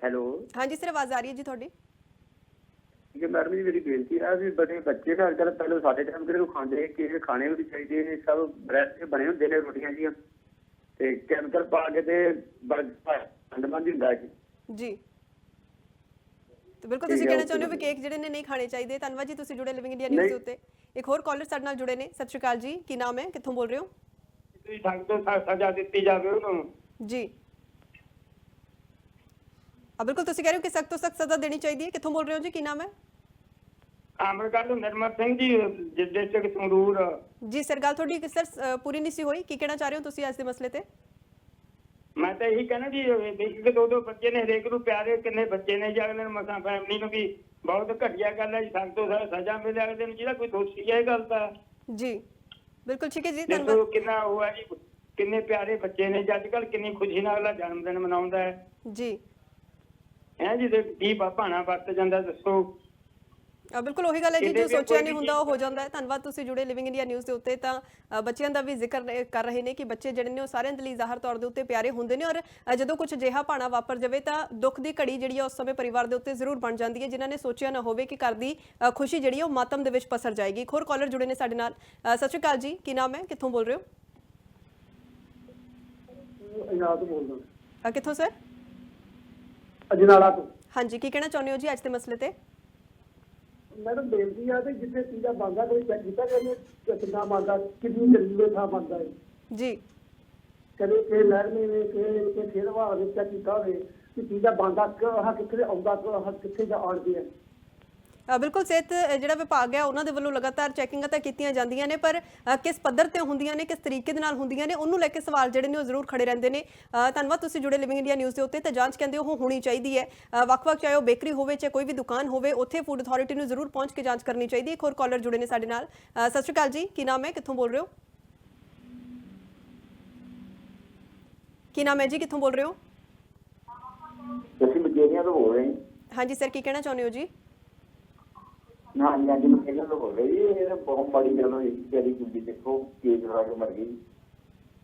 ਹੈਲੋ। ਹਾਂਜੀ ਸਰ ਆਵਾਜ਼ ਆ ਰਹੀ ਹੈ ਜੀ ਤੁਹਾਡੀ? ਕਿ ਮੈਡਮ ਜੀ ਮੇਰੀ ਬੇਨਤੀ ਹੈ ਵੀ ਬੜੇ ਬੱਚੇ ਅੱਜ ਕੱਲ ਪਹਿਲਾਂ ਸਾਡੇ ਟਾਈਮ ਕਿਹੜੇ ਉਹ ਖਾਂਦੇ ਕੇਕ ਖਾਣੇ ਵੀ ਨਹੀਂ ਚਾਹੀਦੇ ਸਭ ਬ੍ਰੈਡ ਤੇ ਬਣੇ ਹੁੰਦੇ ਨੇ ਰੋਟੀਆਂ ਜੀਆਂ। ਤੇ ਕੈਮੀਕਲ ਪਾ ਕੇ ਤੇ ਬਰਗਰ ਅੰਡਮਾਨ ਦੀ ਹੁੰਦਾ ਜੀ। ਜੀ। ਤੇ ਬਿਲਕੁਲ ਠੀਕ ਤੁਸੀਂ ਹੈ, ਕਹਿਣਾ okay ਚਾਹੁੰਦੇ ਹੋ ਵੀ ਜੀ। ਕੇਕ ਜਿਹੜੇ ਨੇ ਨਹੀਂ ਖਾਣੇ ਚਾਹੀਦੇ ਧੰਨਵਾਦ ਜੀ ਤੁਸੀਂ ਜੁੜੇ ਲਿਵਿੰਗ ਇੰਡੀਆ ਨਿਊਜ਼ ਦੇ ਨਹੀਂ। ਉੱਤੇ ਇੱਕ ਹੋਰ ਕਾਲਰ ਸਾਡੇ ਨਾਲ ਜੁੜੇ ਨੇ ਸਤਿ ਸ਼੍ਰੀ ਅਕਾਲ ਜੀ ਕੀ ਨਾਮ ਹੈ ਕਿੱਥੋਂ ਬੋਲ ਰਹੇ ਹੋ ਤੁਸੀਂ ਠੱਗ ਤੋਂ ਸ- ਸਜ਼ਾ ਦਿੱਤੀ ਜਾਵੇ ਉਹਨੂੰ ਜੀ ਆ ਬਿਲਕੁਲ ਤੁਸੀਂ ਕਹਿ ਰਹੇ ਹੋ ਕਿ ਸਖਤ ਤੋਂ ਸਖਤ ਸਜ਼ਾ ਦੇਣੀ ਚਾਹੀਦੀ ਹੈ ਕਿੱਥੋਂ ਬੋਲ ਰਹੇ ਹੋ ਜੀ ਕੀ ਨਾਮ ਹੈ ਅਮਰਗਲ ਨਿਰਮਲ ਸਿੰਘ ਜੀ ਡਿਸਟ੍ਰਿਕਟ ਸੰਗਰੂਰ ਜੀ ਸਰ ਗੱਲ ਤੁਹਾਡੀ ਸਰ ਅ, ਪੂਰੀ ਨਹੀਂ ਸੀ ਹੋਈ ਕੀ ਕਹਿਣਾ ਚਾਹ ਰਹੇ ਹੋ ਤੁਸੀਂ ਅੱਜ ਦੇ ਮਸਲੇ ਤੇ ਮੈਂ ਤਾਂ ਇਹੀ ਕਹਿਣਾ ਜੀ ਦੇਖ ਕੇ ਦੋ ਦੋ ਬੱਚੇ ਨੇ ਹਰੇਕ ਨੂੰ ਪਿਆਰੇ ਕਿੰਨੇ ਬੱਚੇ ਨੇ ਜਾਂ ਅਗਲੇ ਨੂੰ ਮਸਾਂ ਫੈਮਿਲੀ ਨੂੰ ਵੀ ਬਹੁਤ ਘਟੀਆ ਗੱਲ ਹੈ ਜੀ ਸਖਤ ਤੋਂ ਸਖਤ ਸਜ਼ਾ ਮਿਲੇ ਅਗਲੇ ਨੂੰ ਜਿਹੜਾ ਕੋਈ ਦੋਸ਼ੀ ਹੈ ਇਹ ਗੱਲ ਤਾਂ। ਜੀ ਬਿਲਕੁਲ ਠੀਕ ਹੈ ਜੀ ਦੇਖੋ ਧੰਨਵਾਦ। ਕਿੰਨਾ ਉਹ ਹੈ ਜੀ ਕਿੰਨੇ ਪਿਆਰੇ ਬੱਚੇ ਨੇ ਜੀ ਅੱਜ ਕੱਲ ਕਿੰਨੀ ਖੁਸ਼ੀ ਨਾਲ ਅਗਲਾ ਜਨਮ ਦਿਨ ਮਨਾਉਂਦਾ ਹੈ। ਜੀ। ਹੈ ਜੀ ਤੇ ਕੀ ਭਾਣਾ ਵਰਤ ਜਾਂਦਾ ਦੱਸੋ। ਬਿਲਕੁਲ ਉਹੀ ਗੱਲ ਹੈ ਜੀ ਜੋ ਸੋਚਿਆ ਨਹੀਂ ਹੁੰਦਾ ਉਹ ਹੋ ਜਾਂਦਾ ਹੈ। ਧੰਨਵਾਦ ਤੁਸੀਂ ਜੁੜੇ ਲਿਵਿੰਗ ਇੰਡੀਆ ਨਿਊਜ਼ ਦੇ ਉੱਤੇ। ਤਾਂ ਬੱਚਿਆਂ ਦਾ ਵੀ ਜ਼ਿਕਰ ਕਰ ਰਹੇ ਨੇ ਕਿ ਬੱਚੇ ਜਿਹੜੇ ਨੇ ਉਹ ਸਾਰਿਆਂ ਦੇ ਲਈ ਜ਼ਾਹਰ ਤੌਰ ਦੇ ਉੱਤੇ ਪਿਆਰੇ ਹੁੰਦੇ ਨੇ। ਔਰ ਜਦੋਂ ਕੁਝ ਅਜਿਹਾ ਭਾਣਾ ਵਾਪਰ ਜਾਵੇ ਤਾਂ ਦੁੱਖ ਦੀ ਘੜੀ ਜਿਹੜੀ ਉਸ ਸਮੇਂ ਪਰਿਵਾਰ ਦੇ ਉੱਤੇ ਜ਼ਰੂਰ ਬਣ ਜਾਂਦੀ ਹੈ। ਜਿਨ੍ਹਾਂ ਨੇ ਸੋਚਿਆ ਨਾ ਹੋਵੇ ਕਿ ਘਰ ਦੀ ਖੁਸ਼ੀ ਜਿਹੜੀ ਉਹ ਮਾਤਮ ਦੇ ਵਿੱਚ ਪਸਰ ਜਾਏਗੀ। ਹੋਰ ਕਾਲਰ ਜੁੜੇ ਨੇ ਸਾਡੇ ਨਾਲ। ਸਤਿ ਸ਼੍ਰੀ ਅਕਾਲ ਜੀ ਕੀ ਨਾਮ ਹੈ? ਕਿੱਥੋਂ ਬੋਲ ਰਹੇ ਹੋ? ਅਜਨਾਲਾ ਤੋਂ ਬੋਲਦਾ ਅ, ਕਿੱਥੋਂ ਸਰ? ਅਜਨਾਲਾ ਤੋਂ। ਹਾਂਜੀ ਕੀ ਕਹਿਣਾ ਚਾਹੁੰਦੇ ਹੋ ਜੀ ਅੱਜ ਦੇ ਮਸਲੇ ਤੇ? ਮੈਡਮ ਬੇਨਤੀ ਆ ਕਿ ਜਿੱਥੇ ਚੀਜ਼ਾਂ ਮੰਗਦਾ ਕੋਈ ਚੈੱਕ ਕੀਤਾ ਕਿ ਇਹਨੇ ਕਿੰਨਾ ਮੰਗਦਾ ਕਿੰਨੀ ਗਰੀਬੇ ਥਾਂ ਮੰਗਦਾ ਹੈ ਜੀ। ਕਦੇ ਕਿ ਮਹਿਰਮੇ ਨੇ ਕਿ ਕਿ ਖੇਡਵਾ ਨੇ ਚੈੱਕ ਕੀਤਾ ਹੋਵੇ ਕਿ ਬੰਦਾ ਆਹ ਕਿੱਥੇ ਆਉਂਦਾ ਆਹ ਕਿੱਥੇ ਜਾ ਆਉਂਦੀ ਹੈ ਬਿਲਕੁਲ ਸਿਹਤ ਜਿਹੜਾ ਵਿਭਾਗ ਹੈ ਉਹਨਾਂ ਦੇ ਵੱਲੋਂ ਲਗਾਤਾਰ ਚੈਕਿੰਗਾਂ ਤਾਂ ਕੀਤੀਆਂ ਜਾਂਦੀਆਂ ਨੇ ਪਰ ਕਿਸ ਪੱਧਰ ਤੇ ਹੁੰਦੀਆਂ ਨੇ ਕਿਸ ਤਰੀਕੇ ਦੇ ਨਾਲ ਹੁੰਦੀਆਂ ਨੇ ਉਹਨੂੰ ਲੈ ਕੇ ਸਵਾਲ ਜਿਹੜੇ ਨੇ ਉਹ ਜ਼ਰੂਰ ਖੜੇ ਰਹਿੰਦੇ ਨੇ। ਧੰਨਵਾਦ ਤੁਸੀਂ ਜੁੜੇ ਲਿਵਿੰਗ ਇੰਡੀਆ ਨਿਊਜ਼ ਦੇ ਉੱਤੇ ਤਾਂ ਜਾਂਚ ਕਹਿੰਦੇ ਉਹ ਹੋਣੀ ਚਾਹੀਦੀ ਹੈ। ਵੱਖ-ਵੱਖ ਚਾਹੇ ਉਹ ਬੇਕਰੀ ਹੋਵੇ ਚਾਹੇ ਕੋਈ ਵੀ ਦੁਕਾਨ ਹੋਵੇ ਉੱਥੇ ਫੂਡ ਅਥਾਰਟੀ ਨੂੰ ਜ਼ਰੂਰ ਪਹੁੰਚ ਕੇ ਜਾਂਚ ਕਰਨੀ ਚਾਹੀਦੀ ਹੈ। ਇੱਕ ਹੋਰ ਕਾਲਰ ਜੁੜੇ ਨੇ ਸਾਡੇ ਨਾਲ। ਸਤਿ ਸ਼੍ਰੀ ਅਕਾਲ ਜੀ ਕੀ ਨਾਮ ਹੈ ਕਿੱਥੋਂ ਬੋਲ ਰਹੇ ਹੋ? ਕੀ ਨਾਮ ਹੈ ਜੀ ਕਿੱਥੋਂ ਬੋਲ ਰਹੇ ਹੋ? ਅਸੀਂ ਮਜੇਰੀਆਂ ਤੋਂ ਬੋਲ ਰਹੇ ਹਾਂ। ਹਾਂਜੀ ਸਰ ਕੀ ਕਹਿਣਾ ਚਾਹੁੰਦੇ ਹੋ ਜੀ? ਨਾ ਹਾਂਜੀ ਹਾਂਜੀ ਮਜੇਰੀਆਂ ਤੋਂ ਬੋਲ ਰਹੇ ਜੀ ਇਹ ਤਾਂ ਬਹੁਤ ਮਾੜੀ ਗੱਲ ਹੋਈ ਤੇਰੀ ਕੁੜੀ ਦੇਖੋ ਕੇਸ ਲਾ ਕੇ ਮਰ ਗਈ।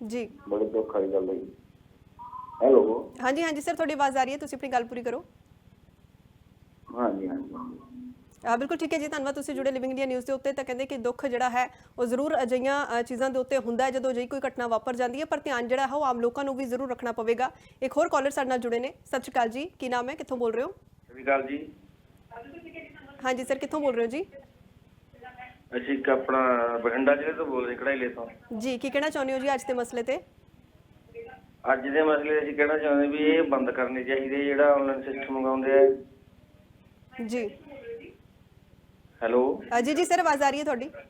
ਜੀ। ਬੜੇ ਦੁੱਖ ਵਾਲੀ ਗੱਲ ਹੋਈ। ਹੈਲੋ। ਹਾਂਜੀ ਹਾਂਜੀ ਸਰ ਤੁਹਾਡੀ ਆਵਾਜ਼ ਆ ਰਹੀ ਹੈ ਤੁਸੀਂ ਆਪਣੀ ਗੱਲ ਪੂਰੀ ਕਰੋ। ਹਾਂਜੀ ਹਾਂਜੀ ਅ, ਬਿਲਕੁਲ ਠੀਕ ਹੈ ਜੀ ਧੰਨਵਾਦ ਤੁਸੀਂ ਜੁੜੇ ਲਿਵਿੰਗ ਇੰਡੀਆ ਨਿਊਜ਼ ਦੇ ਉੱਤੇ ਤਾਂ ਕਹਿੰਦੇ ਕਿ ਦੁੱਖ ਜਿਹੜਾ ਹੈ ਉਹ ਜ਼ਰੂਰ ਅਜਿਹੀਆਂ ਅ, ਚੀਜ਼ਾਂ ਦੇ ਉੱਤੇ ਹੁੰਦਾ ਹੈ ਜਦੋਂ ਅਜਿਹੀ ਕੋਈ ਘਟਨਾ ਵਾਪਰ ਜਾਂਦੀ ਹੈ ਪਰ ਧਿਆਨ ਜਿਹੜਾ ਹੈ ਉਹ ਆਮ ਲੋਕਾਂ ਨੂੰ ਵੀ ਜ਼ਰੂਰ ਰੱਖਣਾ ਪਵੇਗਾ। ਇੱਕ ਹੋਰ ਕਾਲਰ ਸਾਡੇ ਨਾਲ ਜੁੜੇ ਨੇ। ਸਤਿ ਸ਼੍ਰੀ ਅਕਾਲ ਜੀ ਕੀ ਨਾਮ ਹੈ ਕਿੱਥੋਂ ਬੋਲ ਰਹੇ ਹੋ? ਸਤਿ ਸ਼੍ਰੀ ਅਕਾਲ ਜੀ। ਹਾਂਜੀ ਸਰ ਕਿੱਥੋਂ ਬੋਲ ਰਹੇ ਹੋ ਜੀ? ਅਸੀਂ ਇੱਕ ਆਪਣਾ ਬਠਿੰਡਾ ਜ਼ਿਲ੍ਹੇ ਤੋਂ ਬੋਲ ਰਹੇ ਕੜਾਈਲੇ ਤੋਂ। ਜੀ ਕੀ ਕਹਿਣਾ ਚਾਹੁੰਦੇ ਹੋ ਜੀ ਅੱਜ ਦੇ ਮਸਲੇ ਤੇ? ਅੱਜ ਦੇ ਮਸਲੇ ਅਸੀਂ ਕਹਿਣਾ ਚਾਹੁੰਦੇ ਵੀ ਇਹ ਬੰਦ ਕਰਨੇ ਚਾਹੀਦੇ ਜਿਹੜਾ ਆਨਲਾਈਨ ਸਿਸਟਮ ਮੰਗਾਉਂਦੇ ਆ। ਜੀ। ਹੈਲੋ? ਅ, ਜੀ ਜੀ ਸਰ ਆਵਾਜ਼ ਆ ਰਹੀ ਹੈ ਤੁਹਾਡੀ ਅ,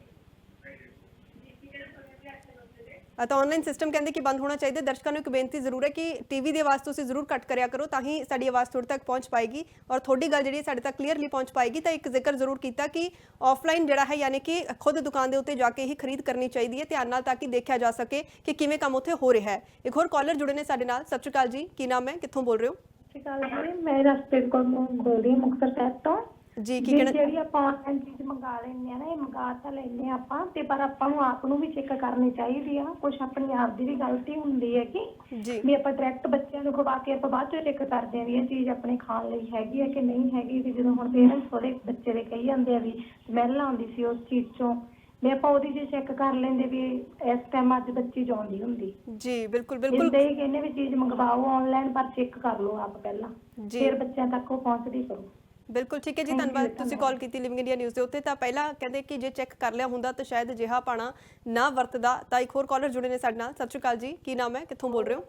ਤਾਂ ਆਨਲਾਈਨ ਸਿਸਟਮ ਕਹਿੰਦੇ ਕਿ ਬੰਦ ਹੋਣਾ ਚਾਹੀਦਾ। ਦਰਸ਼ਕਾਂ ਨੂੰ ਇੱਕ ਬੇਨਤੀ ਜ਼ਰੂਰ ਹੈ ਕਿ ਟੀਵੀ ਦੀ ਆਵਾਜ਼ ਤੁਸੀਂ ਜ਼ਰੂਰ ਕੱਟ ਕਰਿਆ ਕਰੋ ਤਾਂ ਹੀ ਸਾਡੀ ਆਵਾਜ਼ ਤੁਹਾਡੇ ਤੱਕ ਪਹੁੰਚ ਪਾਏਗੀ ਔਰ ਤੁਹਾਡੀ ਗੱਲ ਜਿਹੜੀ ਸਾਡੇ ਤੱਕ ਕਲੀਅਰਲੀ ਪਹੁੰਚ ਪਾਏਗੀ। ਤਾਂ ਇੱਕ ਜ਼ਿਕਰ ਜ਼ਰੂਰ ਕੀਤਾ ਕਿ ਆਫਲਾਈਨ ਜਿਹੜਾ ਹੈ ਯਾਨੀ ਕਿ ਖੁਦ ਦੁਕਾਨ ਦੇ ਉੱਤੇ ਜਾ ਕੇ ਹੀ ਖਰੀਦ ਕਰਨੀ ਚਾਹੀਦੀ ਹੈ, ਧਿਆਨ ਨਾਲ ਤਾਂ ਕਿ ਦੇਖਿਆ ਜਾ ਸਕੇ ਕਿ ਕਿਵੇਂ ਕੰਮ ਉੱਥੇ ਹੋ ਰਿਹਾ ਹੈ। ਇੱਕ ਹੋਰ ਕਾਲਰ ਜੁੜੇ ਨੇ ਸਾਡੇ ਨਾਲ। ਸਤਿ ਸ਼੍ਰੀ ਅਕਾਲ ਜੀ। ਕੀ ਨਾਮ ਹੈ? ਕਿੱਥੋਂ ਬੋਲ ਰਹੇ ਹੋ? ਸਤਿ ਸ਼੍ਰੀ ਅਕਾਲ ਜੀ। ਮੈਂ ਰਸਤੇ ਕੋਲ ਬੋਲ ਰਹੀ ਮੁਕਤਸਰ ਸਾਹਿਬ ਤੋਂ। ਜੀ ਕੀ ਵੀ ਕਹਿਣਾ ਜਿਹੜੀ ਆਪਾਂ ਆਨਲਾਈਨ ਚੀਜ਼ ਮੰਗਾ ਲੈਂਦੇ ਆ ਨਾ ਇਹ ਮੰਗਾ ਤਾਂ ਲੈਂਦੇ ਆ ਆਪਾਂ ਤੇ ਪਰ ਆਪਾਂ ਨੂੰ ਆਪ ਨੂੰ ਵੀ ਚੈੱਕ ਕਰਨੀ ਚਾਹੀਦੀ ਆ। ਕੁਝ ਆਪਣੀ ਆਪ ਦੀ ਵੀ ਗਲਤੀ ਹੁੰਦੀ ਹੈ ਕਿ ਜੀ। ਵੀ ਆਪਾਂ ਡਾਇਰੈਕਟ ਬੱਚਿਆਂ ਨੂੰ ਖਵਾ ਕੇ ਆਪਾਂ ਬਾਅਦ ਚੋਂ ਚੈੱਕ ਕਰਦੇ ਆ ਵੀ ਇਹ ਚੀਜ਼ ਆਪਣੇ ਖਾਣ ਲਈ ਹੈਗੀ ਹੈ ਕਿ ਨਹੀਂ ਹੈਗੀ। ਵੀ ਜਦੋਂ ਹੁਣ ਪੇਰੈਂਟਸ ਉਹਦੇ ਬੱਚੇ ਦੇ ਕਹੀ ਜਾਂਦੇ ਆ ਵੀ ਸਮੈਲ ਆਉਂਦੀ ਸੀ ਉਸ ਚੀਜ਼ ਚੋਂ ਵੀ ਆਪਾਂ ਉਹਦੀ ਜੇ ਚੈੱਕ ਕਰ ਲੈਂਦੇ ਵੀ ਇਸ ਟਾਈਮ ਅੱਜ ਬੱਚੀ ਜਾਉਂਦੀ ਹੁੰਦੀ। ਜੀ ਬਿਲਕੁਲ ਬਿਲਕੁਲ। ਜਿੰਦੇ ਹੀ ਕਹਿੰਦੇ ਵੀ ਚੀਜ਼ ਮੰਗਵਾਓ ਆਨਲਾਈਨ ਪਰ ਚੈੱਕ ਕਰ ਲਓ ਆਪ ਪਹਿਲਾਂ। ਜੀ। ਫਿਰ ਬੱਚਿਆਂ ਤੱਕ ਉਹ ਪਹੁੰਚਦੀ ਕਰੋ। ਬਿਲਕੁਲ ਠੀਕ ਹੈ ਜੀ ਧੰਨਵਾਦ। ਤੁਸੀਂ ਕਾਲ ਕੀਤੀ ਲਿਵਿੰਗ ਇੰਡੀਆ ਨਿਊਜ਼ ਦੇ ਉੱਤੇ ਤਾਂ ਪਹਿਲਾਂ ਕਹਿੰਦੇ ਕਿ ਜੇ ਚੈੱਕ ਕਰ ਲਿਆ ਹੁੰਦਾ ਤਾਂ ਸ਼ਾਇਦ ਅਜਿਹਾ ਪਾਣਾ ਨਾ ਵਰਤਦਾ। ਤਾਂ ਇੱਕ ਹੋਰ ਕਾਲਰ ਜੁੜੇ ਨੇ ਸਾਡੇ ਨਾਲ। ਸਤਿ ਸ਼੍ਰੀ ਅਕਾਲ ਜੀ। ਕੀ ਨਾਮ ਹੈ? ਕਿੱਥੋਂ ਬੋਲ ਰਹੇ ਹੋ?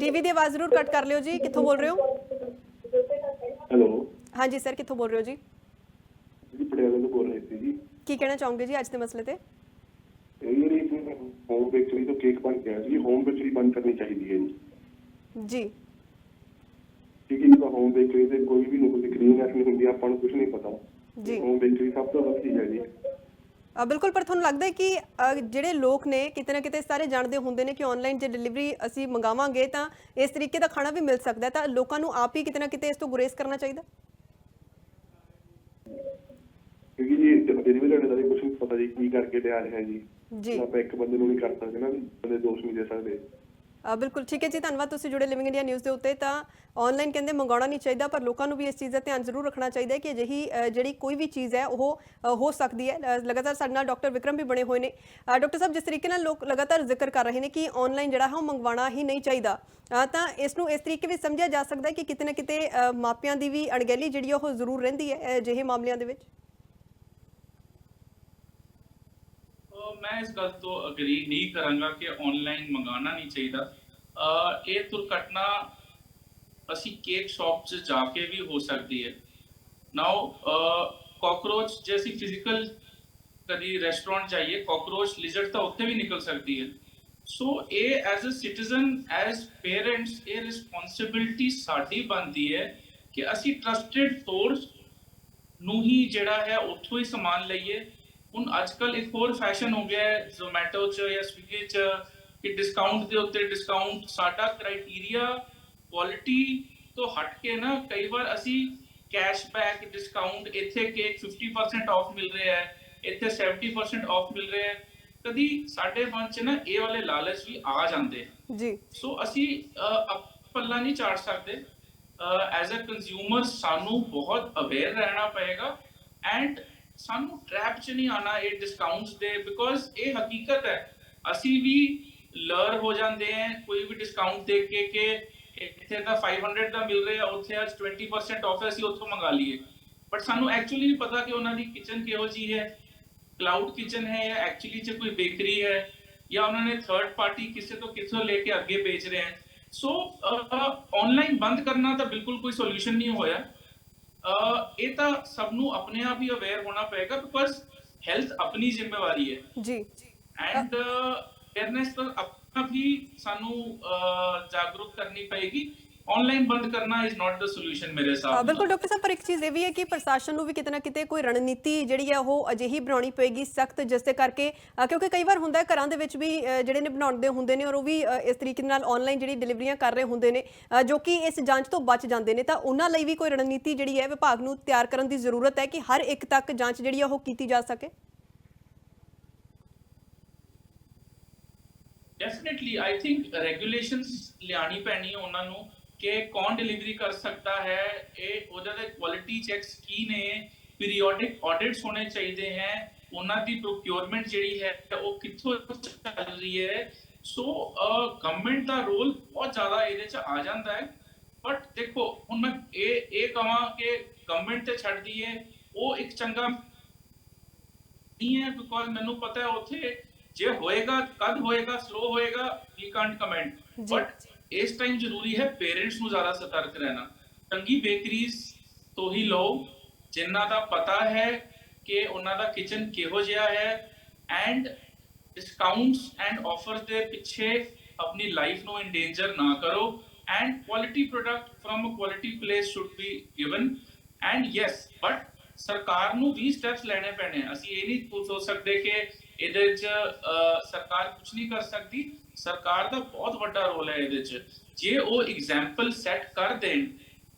ਟੀਵੀ ਦੀ ਆਵਾਜ਼ ਜ਼ਰੂਰ ਕੱਟ ਕਰ ਲਿਓ ਜੀ। ਕਿੱਥੋਂ ਬੋਲ ਰਹੇ ਹੋ? ਹੈਲੋ ਹਾਂਜੀ ਸਰ ਕਿੱਥੋਂ ਬੋਲ ਰਹੇ ਹੋ ਜੀ? ਜੀ ਪਟਿਆਲੇ ਤੋਂ ਬੋਲ ਰਹੇ ਸੀ ਜੀ। ਕੀ ਕਹਿਣਾ ਚਾਹੋਗੇ ਜੀ ਅੱਜ ਦੇ ਮਸਲੇ ਤੇ? ਇਹ ਜਿਹੜੀ ਹੋਮ ਬੇਕਰੀ ਤੋਂ ਕੇਕ ਬਣ ਗਿਆ ਜੀ। ਹੋਮ ਬੇਕਰੀ ਬੰਦ ਕਰਨੀ ਚਾਹੀਦੀ ਹੈ ਜੀ। ਜੀ। ਠੀਕ ਹੈ ਜੀ ਹੋਮ ਬੇਕਰੀ ਤੇ ਕੋਈ ਵੀ ਨਹੀਂ ਸਕਰੀਨ ਨਹੀਂ ਹੁੰਦੀ ਆਪਾਂ ਨੂੰ ਕੁਝ ਨਹੀਂ ਪਤਾ। ਜੀ। ਹੋਮ ਬੇਕਰੀ ਸਭ ਤੋਂ ਵਧੀਆ ਹੈ ਜੀ। ਬਿਲਕੁਲ ਪਰ ਤੁਹਾਨੂੰ ਲੱਗਦਾ ਹੈ ਕਿ ਅ, ਜਿਹੜੇ ਲੋਕ ਨੇ ਕਿਤੇ ਨਾ ਕਿਤੇ ਸਾਰੇ ਜਾਣਦੇ ਹੁੰਦੇ ਨੇ ਕਿ ਆਨਲਾਈਨ ਜੇ ਡਿਲੀਵਰੀ ਅਸੀਂ ਮੰਗਾਵਾਂਗੇ ਤਾਂ ਇਸ ਤਰੀਕੇ ਦਾ ਖਾਣਾ ਵੀ ਮਿਲ ਸਕਦਾ ਹੈ ਤਾਂ ਲੋਕਾਂ ਨੂੰ ਆਪ ਹੀ ਕਿਤੇ ਨਾ ਕਿਤੇ ਇਸ ਤੋਂ ਗੁਰੇਜ਼ ਕਰਨਾ ਚਾਹੀਦਾ? ਕਿਉਂਕਿ ਜੀ ਡਿਲੀਵਰੀ ਲੈਣੇ ਦਾ ਕੁਝ ਨਹੀਂ ਪਤਾ ਜੀ ਕੀ ਕਰਕੇ ਲਿਆ ਰਿਹਾ ਜੀ। ਜੀ। ਆਪਾਂ ਇੱਕ ਬੰਦੇ ਨੂੰ ਨਹੀਂ ਕਰ ਸਕਦੇ ਨਾ ਬੰਦੇ ਦੋਸ਼ ਨਹੀਂ ਦੇ ਸਕਦੇ। ਬਿਲਕੁਲ ਠੀਕ ਹੈ ਜੀ ਧੰਨਵਾਦ ਤੁਸੀਂ ਜੁੜੇ ਲਿਵਿੰਗ ਇੰਡੀਆ ਨਿਊਜ਼ ਦੇ ਉੱਤੇ। ਤਾਂ ਆਨਲਾਈਨ ਕਹਿੰਦੇ ਮੰਗਾਉਣਾ ਨਹੀਂ ਚਾਹੀਦਾ ਪਰ ਲੋਕਾਂ ਨੂੰ ਵੀ ਇਸ ਚੀਜ਼ ਦਾ ਧਿਆਨ ਜ਼ਰੂਰ ਰੱਖਣਾ ਚਾਹੀਦਾ ਹੈ ਕਿ ਅਜਿਹੀ ਜਿਹੜੀ ਕੋਈ ਵੀ ਚੀਜ਼ ਹੈ ਉਹ ਹੋ ਸਕਦੀ ਹੈ। ਲਗਾਤਾਰ ਸਾਡੇ ਨਾਲ ਡਾਕਟਰ ਵਿਕਰਮ ਵੀ ਬਣੇ ਹੋਏ ਨੇ। ਅ, ਡਾਕਟਰ ਸਾਹਿਬ ਜਿਸ ਤਰੀਕੇ ਨਾਲ ਲੋਕ ਲਗਾਤਾਰ ਜ਼ਿਕਰ ਕਰ ਰਹੇ ਨੇ ਕਿ ਆਨਲਾਈਨ ਜਿਹੜਾ ਹੈ ਉਹ ਮੰਗਵਾਉਣਾ ਹੀ ਨਹੀਂ ਚਾਹੀਦਾ। ਤਾਂ ਇਸ ਨੂੰ ਇਸ ਤਰੀਕੇ ਵੀ ਸਮਝਿਆ ਜਾ ਸਕਦਾ ਹੈ ਕਿ ਕਿਤੇ ਨਾ ਕਿਤੇ ਮਾਪਿਆਂ ਦੀ ਵੀ ਅਣਗਹਿਲੀ ਜਿਹੜੀ ਆ ਉਹ ਜ਼ਰੂਰ ਰਹਿੰਦੀ ਹੈ ਅਜਿਹੇ ਮਾਮਲਿਆਂ ਦੇ ਵਿੱਚ। ਮੈਂ ਇਸ ਗੱਲ ਤੋਂ ਅਗਰੀ ਨਹੀਂ ਕਰਾਂਗਾ ਕਿ ਆਨਲਾਈਨ ਮੰਗਾਉਣਾ ਨਹੀਂ ਚਾਹੀਦਾ। ਇਹ ਦੁਰਘਟਨਾ ਅਸੀਂ ਕੇਕ ਸ਼ਾਪ 'ਚ ਜਾ ਕੇ ਵੀ ਹੋ ਸਕਦੀ ਹੈ। ਨਾਓ ਕਾਕਰੋਚ ਜੈਸੀ ਫਿਜ਼ੀਕਲ ਕਦੀ ਰੈਸਟੋਰੈਂਟ ਜਾਈਏ ਕਾਕਰੋਚ ਲਿਜ਼ਰਡ ਤਾਂ ਉੱਥੇ ਵੀ ਨਿਕਲ ਸਕਦੀ ਹੈ। ਸੋ ਇਹ as a citizen as parents ਇਹ ਰਿਸਪੌਂਸਿਬਿਲਟੀ ਸਾਡੀ ਬਣਦੀ ਹੈ ਕਿ ਅਸੀਂ ਟਰਸਟਡ ਸੋਰਸ ਨੂੰ ਹੀ ਜਿਹੜਾ ਹੈ, ਉੱਥੋਂ ਹੀ ਸਮਾਨ ਲਈਏ। ਹੁਣ ਅੱਜ ਕੱਲ ਇੱਕ ਹੋਰ ਫੈਸ਼ਨ ਹੋ ਗਿਆ ਹੈ ਜ਼ੋਮੈਟੋ 'ਚ ਜਾਂ ਸਵਿਗੀ 'ਚ ਕਿ ਡਿਸਕਾਊਂਟ ਦੇ ਉੱਤੇ ਡਿਸਕਾਊਂਟ ਸਾਡਾ ਕ੍ਰਾਈਟੇਰੀਆ ਕੁਆਲਿਟੀ ਤੋਂ ਹਟ ਕੇ ਨਾ ਕਈ ਵਾਰ ਅਸੀਂ ਕੈਸ਼ਬੈਕ ਡਿਸਕਾਊਂਟ ਇੱਥੇ ਕੇਕ 50% ਆਫ ਮਿਲ ਰਿਹਾ ਹੈ ਇੱਥੇ 70% ਆਫ ਮਿਲ ਰਿਹਾ ਹੈ। ਕਦੀ ਸਾਡੇ ਮਨ 'ਚ ਨਾ ਇਹ ਵਾਲੇ ਲਾਲਚ ਵੀ ਆ ਜਾਂਦੇ ਜੀ। ਸੋ ਅਸੀਂ ਪੱਲਾ ਨਹੀਂ ਚਾੜ ਸਕਦੇ। ਐਜ਼ ਅ ਕੰਜ਼ਿਊਮਰ ਸਾਨੂੰ ਬਹੁਤ ਅਵੇਅਰ ਰਹਿਣਾ ਪਏਗਾ। ਐਂਡ ਸਾਨੂੰ ਟ੍ਰੈਪ 'ਚ ਨਹੀਂ ਆਣਾ ਇਹ ਡਿਸਕਾਊਂਟਸ ਦੇ ਬਿਕੋਜ਼ ਇਹ ਹਕੀਕਤ ਹੈ। ਅਸੀਂ ਵੀ ਲਰ ਹੋ ਜਾਂਦੇ ਹਾਂ, ਕੋਈ ਵੀ ਡਿਸਕਾਊਂਟ ਦੇਖ ਕੇ ਕਿ ਇੱਥੇ ਤਾਂ 500 ਦਾ ਮਿਲ ਰਿਹਾ, ਉੱਥੇ ਅੱਜ 20% ਆਫ ਹੈ, ਅਸੀਂ ਉੱਥੋਂ ਮੰਗਾ ਲਈਏ। ਬਟ ਸਾਨੂੰ ਐਕਚੁਅਲੀ ਨਹੀਂ ਪਤਾ ਕਿ ਉਹਨਾਂ ਦੀ ਕਿਚਨ ਕਿਹੋ ਜੀ ਹੈ। ਕਲਾਊਡ ਕਿਚਨ ਹੈ ਜਾਂ ਐਕਚੁਅਲੀ ਚ ਕੋਈ ਬੇਕਰੀ ਹੈ, ਜਾਂ ਉਹਨਾਂ ਨੇ ਥਰਡ ਪਾਰਟੀ ਕਿਸੇ ਤੋਂ ਕਿੱਥੋਂ ਲੈ ਕੇ ਅੱਗੇ ਵੇਚ ਰਹੇ ਹਨ ਸੋ ਆਨਲਾਈਨ ਬੰਦ ਕਰਨਾ ਤਾਂ ਬਿਲਕੁਲ ਕੋਈ ਸੋਲੂਸ਼ਨ ਨਹੀਂ ਹੋਇਆ। ਇਹ ਤਾਂ ਸਭ ਨੂੰ ਆਪਣੇ ਆਪ ਹੀ ਅਵੇਅਰ ਹੋਣਾ ਪਏਗਾ ਬਿਕਾਜ਼ ਹੈਲਥ ਆਪਣੀ ਜ਼ਿੰਮੇਵਾਰੀ ਹੈ। ਜੀ। ਐਂਡ ਅਵੇਅਰਨੈਸ ਤਾਂ ਆਪਣਾ ਵੀ ਸਾਨੂੰ ਜਾਗਰੂਕ ਕਰਨੀ ਪਏਗੀ। ਆਨਲਾਈਨ ਬੰਦ ਕਰਨਾ ਇਜ਼ ਨਾਟ ਦ ਸੋਲੂਸ਼ਨ ਮੇਰੇ ਹਿਸਾਬ ਬਿਲਕੁਲ ਡਾਕਟਰ ਸਾਹਿਬ ਪਰ ਇੱਕ ਚੀਜ਼ ਇਹ ਵੀ ਹੈ ਕਿ ਪ੍ਰਸ਼ਾਸਨ ਨੂੰ ਵੀ ਕਿਤੇ ਨਾ ਕਿਤੇ ਕੋਈ ਰਣਨੀਤੀ ਜਿਹੜੀ ਹੈ ਉਹ ਅਜਿਹੀ ਬਣਾਉਣੀ ਪਏਗੀ ਸਖਤ ਜਿਸ ਦੇ ਕਰਕੇ ਕਿਉਂਕਿ ਕਈ ਵਾਰ ਹੁੰਦਾ ਹੈ ਘਰਾਂ ਦੇ ਵਿੱਚ ਵੀ ਜਿਹੜੇ ਨੇ ਬਣਾਉਂਦੇ ਹੁੰਦੇ ਨੇ ਔਰ ਉਹ ਵੀ ਇਸ ਤਰੀਕੇ ਨਾਲ ਆਨਲਾਈਨ ਜਿਹੜੀ ਡਿਲੀਵਰੀਆਂ ਕਰ ਰਹੇ ਹੁੰਦੇ ਨੇ ਜੋ ਕਿ ਇਸ ਜਾਂਚ ਤੋਂ ਬਚ ਜਾਂਦੇ ਨੇ ਤਾਂ ਉਹਨਾਂ ਲਈ ਵੀ ਕੋਈ ਰਣਨੀਤੀ ਜਿਹੜੀ ਹੈ ਵਿਭਾਗ ਨੂੰ ਤਿਆਰ ਕਰਨ ਦੀ ਜ਼ਰੂਰਤ ਹੈ ਕਿ ਹਰ ਇੱਕ ਤੱਕ ਜਾਂਚ ਜਿਹੜੀ ਹੈ ਉਹ ਕੀਤੀ ਜਾ ਸਕੇ। ਡੈਫੀਨਿਟਲੀ ਆਈ ਥਿੰਕ ਰੈਗੂਲੇਸ਼ਨਸ ਲਿਆਣੀ ਪੈਣੀ ਹੈ ਉਹਨਾਂ ਨੂੰ ਕਿ ਕੌਣ ਡਿਲੀਵਰੀ ਕਰ ਸਕਦਾ ਹੈ ਇਹ ਉਹਦੇ ਦੇ ਕੁਆਲਿਟੀ ਚੈੱਕਸ ਕੀ ਨੇ ਪੀਰੀਓਡਿਕ ਆਡਿਟਸ ਹੋਣੇ ਚਾਹੀਦੇ ਹੈ ਉਹਨਾਂ ਦੀ ਪ੍ਰੋਕਿਉਰਮੈਂਟ ਜਿਹੜੀ ਹੈ ਉਹ ਕਿੱਥੋਂ ਚੱਲ ਰਹੀ ਹੈ। ਸੋ ਗਵਰਨਮੈਂਟ ਦਾ ਰੋਲ ਬਹੁਤ ਜ਼ਿਆਦਾ ਇਹਦੇ ਚ ਆ ਜਾਂਦਾ ਹੈ। ਬਟ ਦੇਖੋ ਹੁਣ ਮੈਂ ਇਹ ਇਹ ਕਹਾਂ ਕਿ ਗਵਰਨਮੈਂਟ ਤੇ ਛੱਡ ਦਈਏ ਉਹ ਇੱਕ ਚੰਗਾ ਨਹੀਂ ਹੈ ਬਿਕੋਜ਼ ਮੈਨੂੰ ਪਤਾ ਹੈ ਉੱਥੇ ਜੇ ਹੋਏਗਾ ਕਦ ਹੋਏਗਾ ਸਲੋ ਹੋਏਗਾ ਵੀ ਕਾਂਟ ਕਮੈਂਟ। ਬਟ ਇਸ ਟਾਈਮ ਜ਼ਰੂਰੀ ਹੈ ਪੇਰੈਂਟਸ ਨੂੰ ਜ਼ਿਆਦਾ ਸਤਰਕ ਰਹਿਣਾ। ਚੰਗੀ ਬੇਕਰੀਜ਼ ਤੋਂ ਹੀ ਲਓ, ਜਿਨ੍ਹਾਂ ਦਾ ਪਤਾ ਹੈ ਕਿ ਉਹਨਾਂ ਦਾ ਕਿਚਨ ਕਿਹੋ ਜਿਹਾ ਹੈ ਐਂਡ ਡਿਸਕਾਊਂਟਸ ਐਂਡ ਆਫਰਸ ਦੇ ਪਿੱਛੇ ਆਪਣੀ ਲਾਈਫ ਨੂੰ ਇੰਡੇਂਜਰ ਨਾ ਕਰੋ and quality product firm a quality place should be given and yes but ਸਰਕਾਰ ਨੂੰ ਵੀ ਸਟੈਪਸ ਲੈਣੇ ਪੈਣੇ ਆ। ਅਸੀਂ ਇਹ ਨਹੀਂ ਸੋਚ ਸਕਦੇ ਕਿ ਇਹਦੇ 'ਚ ਅਹ, ਸਰਕਾਰ ਕੁਝ ਨਹੀਂ ਕਰ ਸਕਦੀ ਸਰਕਾਰ ਦਾ ਬਹੁਤ ਵੱਡਾ ਰੋਲ ਹੈ ਇਹਦੇ 'ਚ ਜੇ ਉਹ ਐਗਜ਼ਾਮਪਲ ਸੈੱਟ ਕਰ ਦੇਣ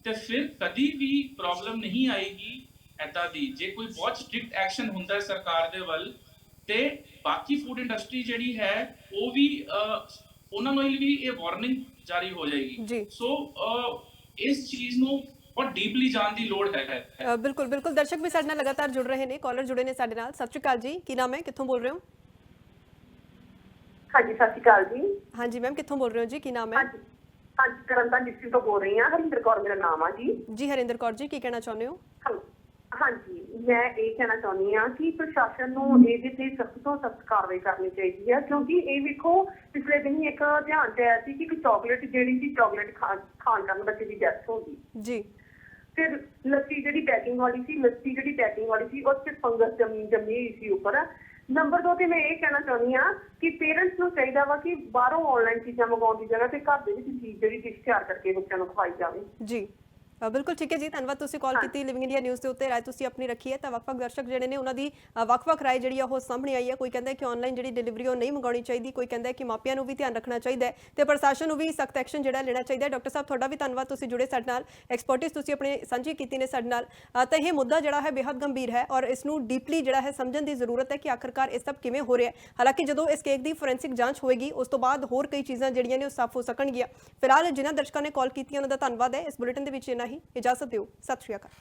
ਤੇ ਫਿਰ ਕਦੀ ਵੀ ਪ੍ਰੋਬਲਮ ਨਹੀਂ ਆਏਗੀ ਐਦਾਂ ਦੀ ਜੇ ਕੋਈ ਬਹੁਤ ਸਟ੍ਰਿਕਟ ਐਕਸ਼ਨ ਹੁੰਦਾ ਹੈ ਸਰਕਾਰ ਦੇ ਵੱਲ ਤੇ ਬਾਕੀ ਫੂਡ ਇੰਡਸਟਰੀ ਜਿਹੜੀ ਹੈ ਉਹ ਵੀ ਉਹਨਾਂ ਨੂੰ ਵੀ ਇਹ ਵਾਰਨਿੰਗ ਜਾਰੀ ਹੋ। ਜਾਏਗੀ ਸੋ ਇਸ ਚੀਜ਼ ਨੂੰ ਬਹੁਤ ਡੀਪਲੀ ਜਾਣ ਦੀ ਲੋੜ ਹੈ। ਬਿਲਕੁਲ ਬਿਲਕੁਲ। ਦਰਸ਼ਕ ਵੀ ਸਾਡੇ ਨਾਲ ਲਗਾਤਾਰ ਜੁੜ ਰਹੇ ਨੇ। ਕਾਲਰ ਜੁੜੇ ਨੇ ਸਾਡੇ ਨਾਲ। ਸਤਿ ਸ਼੍ਰੀ ਅਕਾਲ ਜੀ। ਕੀ ਨਾਮ ਹੈ? ਕਿੱਥੋਂ ਬੋਲ ਰਹੇ ਹੋ? ਹਾਂਜੀ ਸਤਿ ਸ਼੍ਰੀ ਅਕਾਲ ਜੀ। ਹਾਂਜੀ ਮੈਮ ਕਿੱਥੋਂ ਬੋਲ ਰਹੇ ਹੋ ਜੀ? ਕੀ ਨਾਮ ਹੈ? ਹਾਂਜੀ ਤਰਨਤਾਰਨ ਡਿਸਟ੍ਰਿਕਟ ਤੋਂ ਬੋਲ ਰਹੀ ਹਾਂ। ਹਰਿੰਦਰ ਕੌਰ ਮੇਰਾ ਨਾਮ ਆ ਜੀ। ਜੀ ਹਰਿੰਦਰ ਕੌਰ ਜੀ ਕੀ ਕਹਿਣਾ ਚਾਹੁੰਦੇ ਹੋ? ਹਾਂਜੀ ਮੈਂ ਇਹ ਕਹਿਣਾ ਚਾਹੁੰਦੀ ਹਾਂ ਕਿ ਪ੍ਰਸ਼ਾਸਨ ਨੂੰ ਇਹਦੇ ਤੇ ਸਖਤ ਤੋਂ ਸਖਤ ਕਾਰਵਾਈ ਕਰਨੀ ਚਾਹੀਦੀ ਹੈ। ਕਿਉਂਕਿ ਇਹ ਵੇਖੋ ਪਿਛਲੇ ਦਿਨ ਹੀ ਇੱਕ ਧਿਆਨ ਚ ਆਇਆ ਸੀ ਕਿ ਇੱਕ ਚਾਕਲੇਟ ਜਿਹੜੀ ਸੀ ਚਾਕਲੇਟ ਖਾਣ ਖਾਣ ਕਾਰਨ ਬੱਚੇ ਦੀ ਡੈਥ ਹੋ ਗਈ। ਜੀ। ਫਿਰ ਲੱਸੀ ਜਿਹੜੀ ਪੈਕਿੰਗ ਵਾਲੀ ਸੀ, ਲੱਸੀ ਜਿਹੜੀ ਪੈਕਿੰਗ ਵਾਲੀ ਸੀ ਉਸ 'ਚ ਫੰਗਸ ਜੰਮੀ ਜੰਮੀ ਹੋਈ ਸੀ ਉੱਪਰ। ਨੰਬਰ 2 ਤੇ ਮੈਂ ਇਹ ਕਹਿਣਾ ਚਾਹੁੰਦੀ ਹਾਂ ਕਿ ਪੇਰੈਂਟਸ ਨੂੰ ਚਾਹੀਦਾ ਵਾ ਕਿ ਬਾਹਰੋਂ ਆਨਲਾਈਨ ਚੀਜ਼ਾਂ ਮੰਗਾਉਣ ਦੀ ਜਗ੍ਹਾ ਤੇ ਘਰ ਦੇ ਵਿੱਚ ਚੀਜ਼ ਜਿਹੜੀ ਡਿਸ਼ ਤਿਆਰ ਕਰਕੇ ਬੱਚਿਆਂ ਨੂੰ ਖਵਾਈ ਜਾਵੇ। ਜੀ। ਬਿਲਕੁਲ ਠੀਕ ਹੈ ਜੀ ਧੰਨਵਾਦ ਤੁਸੀਂ ਕਾਲ ਕੀਤੀ ਲਿਵਿੰਗ ਇੰਡੀਆ ਨਿਊਜ਼ ਦੇ ਉੱਤੇ ਰਾਏ ਤੁਸੀਂ ਆਪਣੀ ਰੱਖੀ ਹੈ। ਤਾਂ ਵੱਖ-ਵੱਖ ਦਰਸ਼ਕ ਜਿਹੜੇ ਨੇ ਉਹਨਾਂ ਦੀ ਵੱਖ-ਵੱਖ ਰਾਏ ਜਿਹੜੀ ਆ ਉਹ ਸਾਹਮਣੇ ਆਈ ਹੈ। ਕੋਈ ਕਹਿੰਦਾ ਕਿ ਆਨਲਾਈਨ ਜਿਹੜੀ ਡਿਲੀਵਰੀ ਉਹ ਨਹੀਂ ਮੰਗਾਉਣੀ ਚਾਹੀਦੀ ਕੋਈ ਕਹਿੰਦਾ ਕਿ ਮਾਪਿਆਂ ਨੂੰ ਵੀ ਧਿਆਨ ਰੱਖਣਾ ਚਾਹੀਦਾ ਹੈ। ਤੇ ਪ੍ਰਸ਼ਾਸਨ ਨੂੰ ਵੀ ਸਖਤ ਐਕਸ਼ਨ ਜਿਹੜਾ ਲੈਣਾ ਚਾਹੀਦਾ ਹੈ। ਡਾਕਟਰ ਸਾਹਿਬ ਤੁਹਾਡਾ ਵੀ ਧੰਨਵਾਦ ਤੁਸੀਂ ਜੁੜੇ ਸਾਡੇ ਨਾਲ। ਐਕਸਪਰਟਿਸ ਤੁਸੀਂ ਆਪਣੇ ਸਾਂਝੀ ਕੀਤੀ ਨੇ ਸਾਡੇ ਨਾਲ। ਤਾਂ ਇਹ ਮੁੱਦਾ ਜਿਹੜਾ ਹੈ ਬੇहद ਗੰਭੀਰ ਹੈ ਔਰ ਇਸ ਨੂੰ ਡੀਪਲੀ ਜਿਹੜਾ ਹੈ ਸਮਝਣ ਦੀ ਜ਼ਰੂਰਤ ਹੈ ਕਿ ਆਖਰਕਾਰ ਇਹ ਸਭ ਕਿਵੇਂ ਹੋ ਰਿਹਾ ਹੈ। ਹਾਲਾਂਕਿ ਜਦੋਂ ਇਸ ਕੇਕ ਦੀ ਫੋਰੈਂਸਿਕ ਜਾਂਚ ਹੋਏਗੀ ਉਸ ਤੋਂ ਬਾਅਦ ਹੋਰ ਕਈ ਚੀਜ਼ਾਂ ਜਿਹੜੀਆਂ ਨੇ ਉਹ ਸਾਫ਼ ਹੋ ਸਕਣਗੀਆਂ। ਫਿਲਹਾਲ ਜਿਨ੍ਹਾਂ ਦਰਸ਼ਕਾਂ ਨੇ ਕਾਲ ਕੀਤੀ ਉਹਨਾਂ ਦਾ ਧੰਨਵਾਦ ਹੈ। ਇਸ ਬੁਲੇਟਿਨ ਦੇ ਵਿੱਚ ਹੀ। ਇਜਾਜ਼ਤ ਦਿਓ। ਸਤਿ ਸ਼੍ਰੀ ਅਕਾਲ।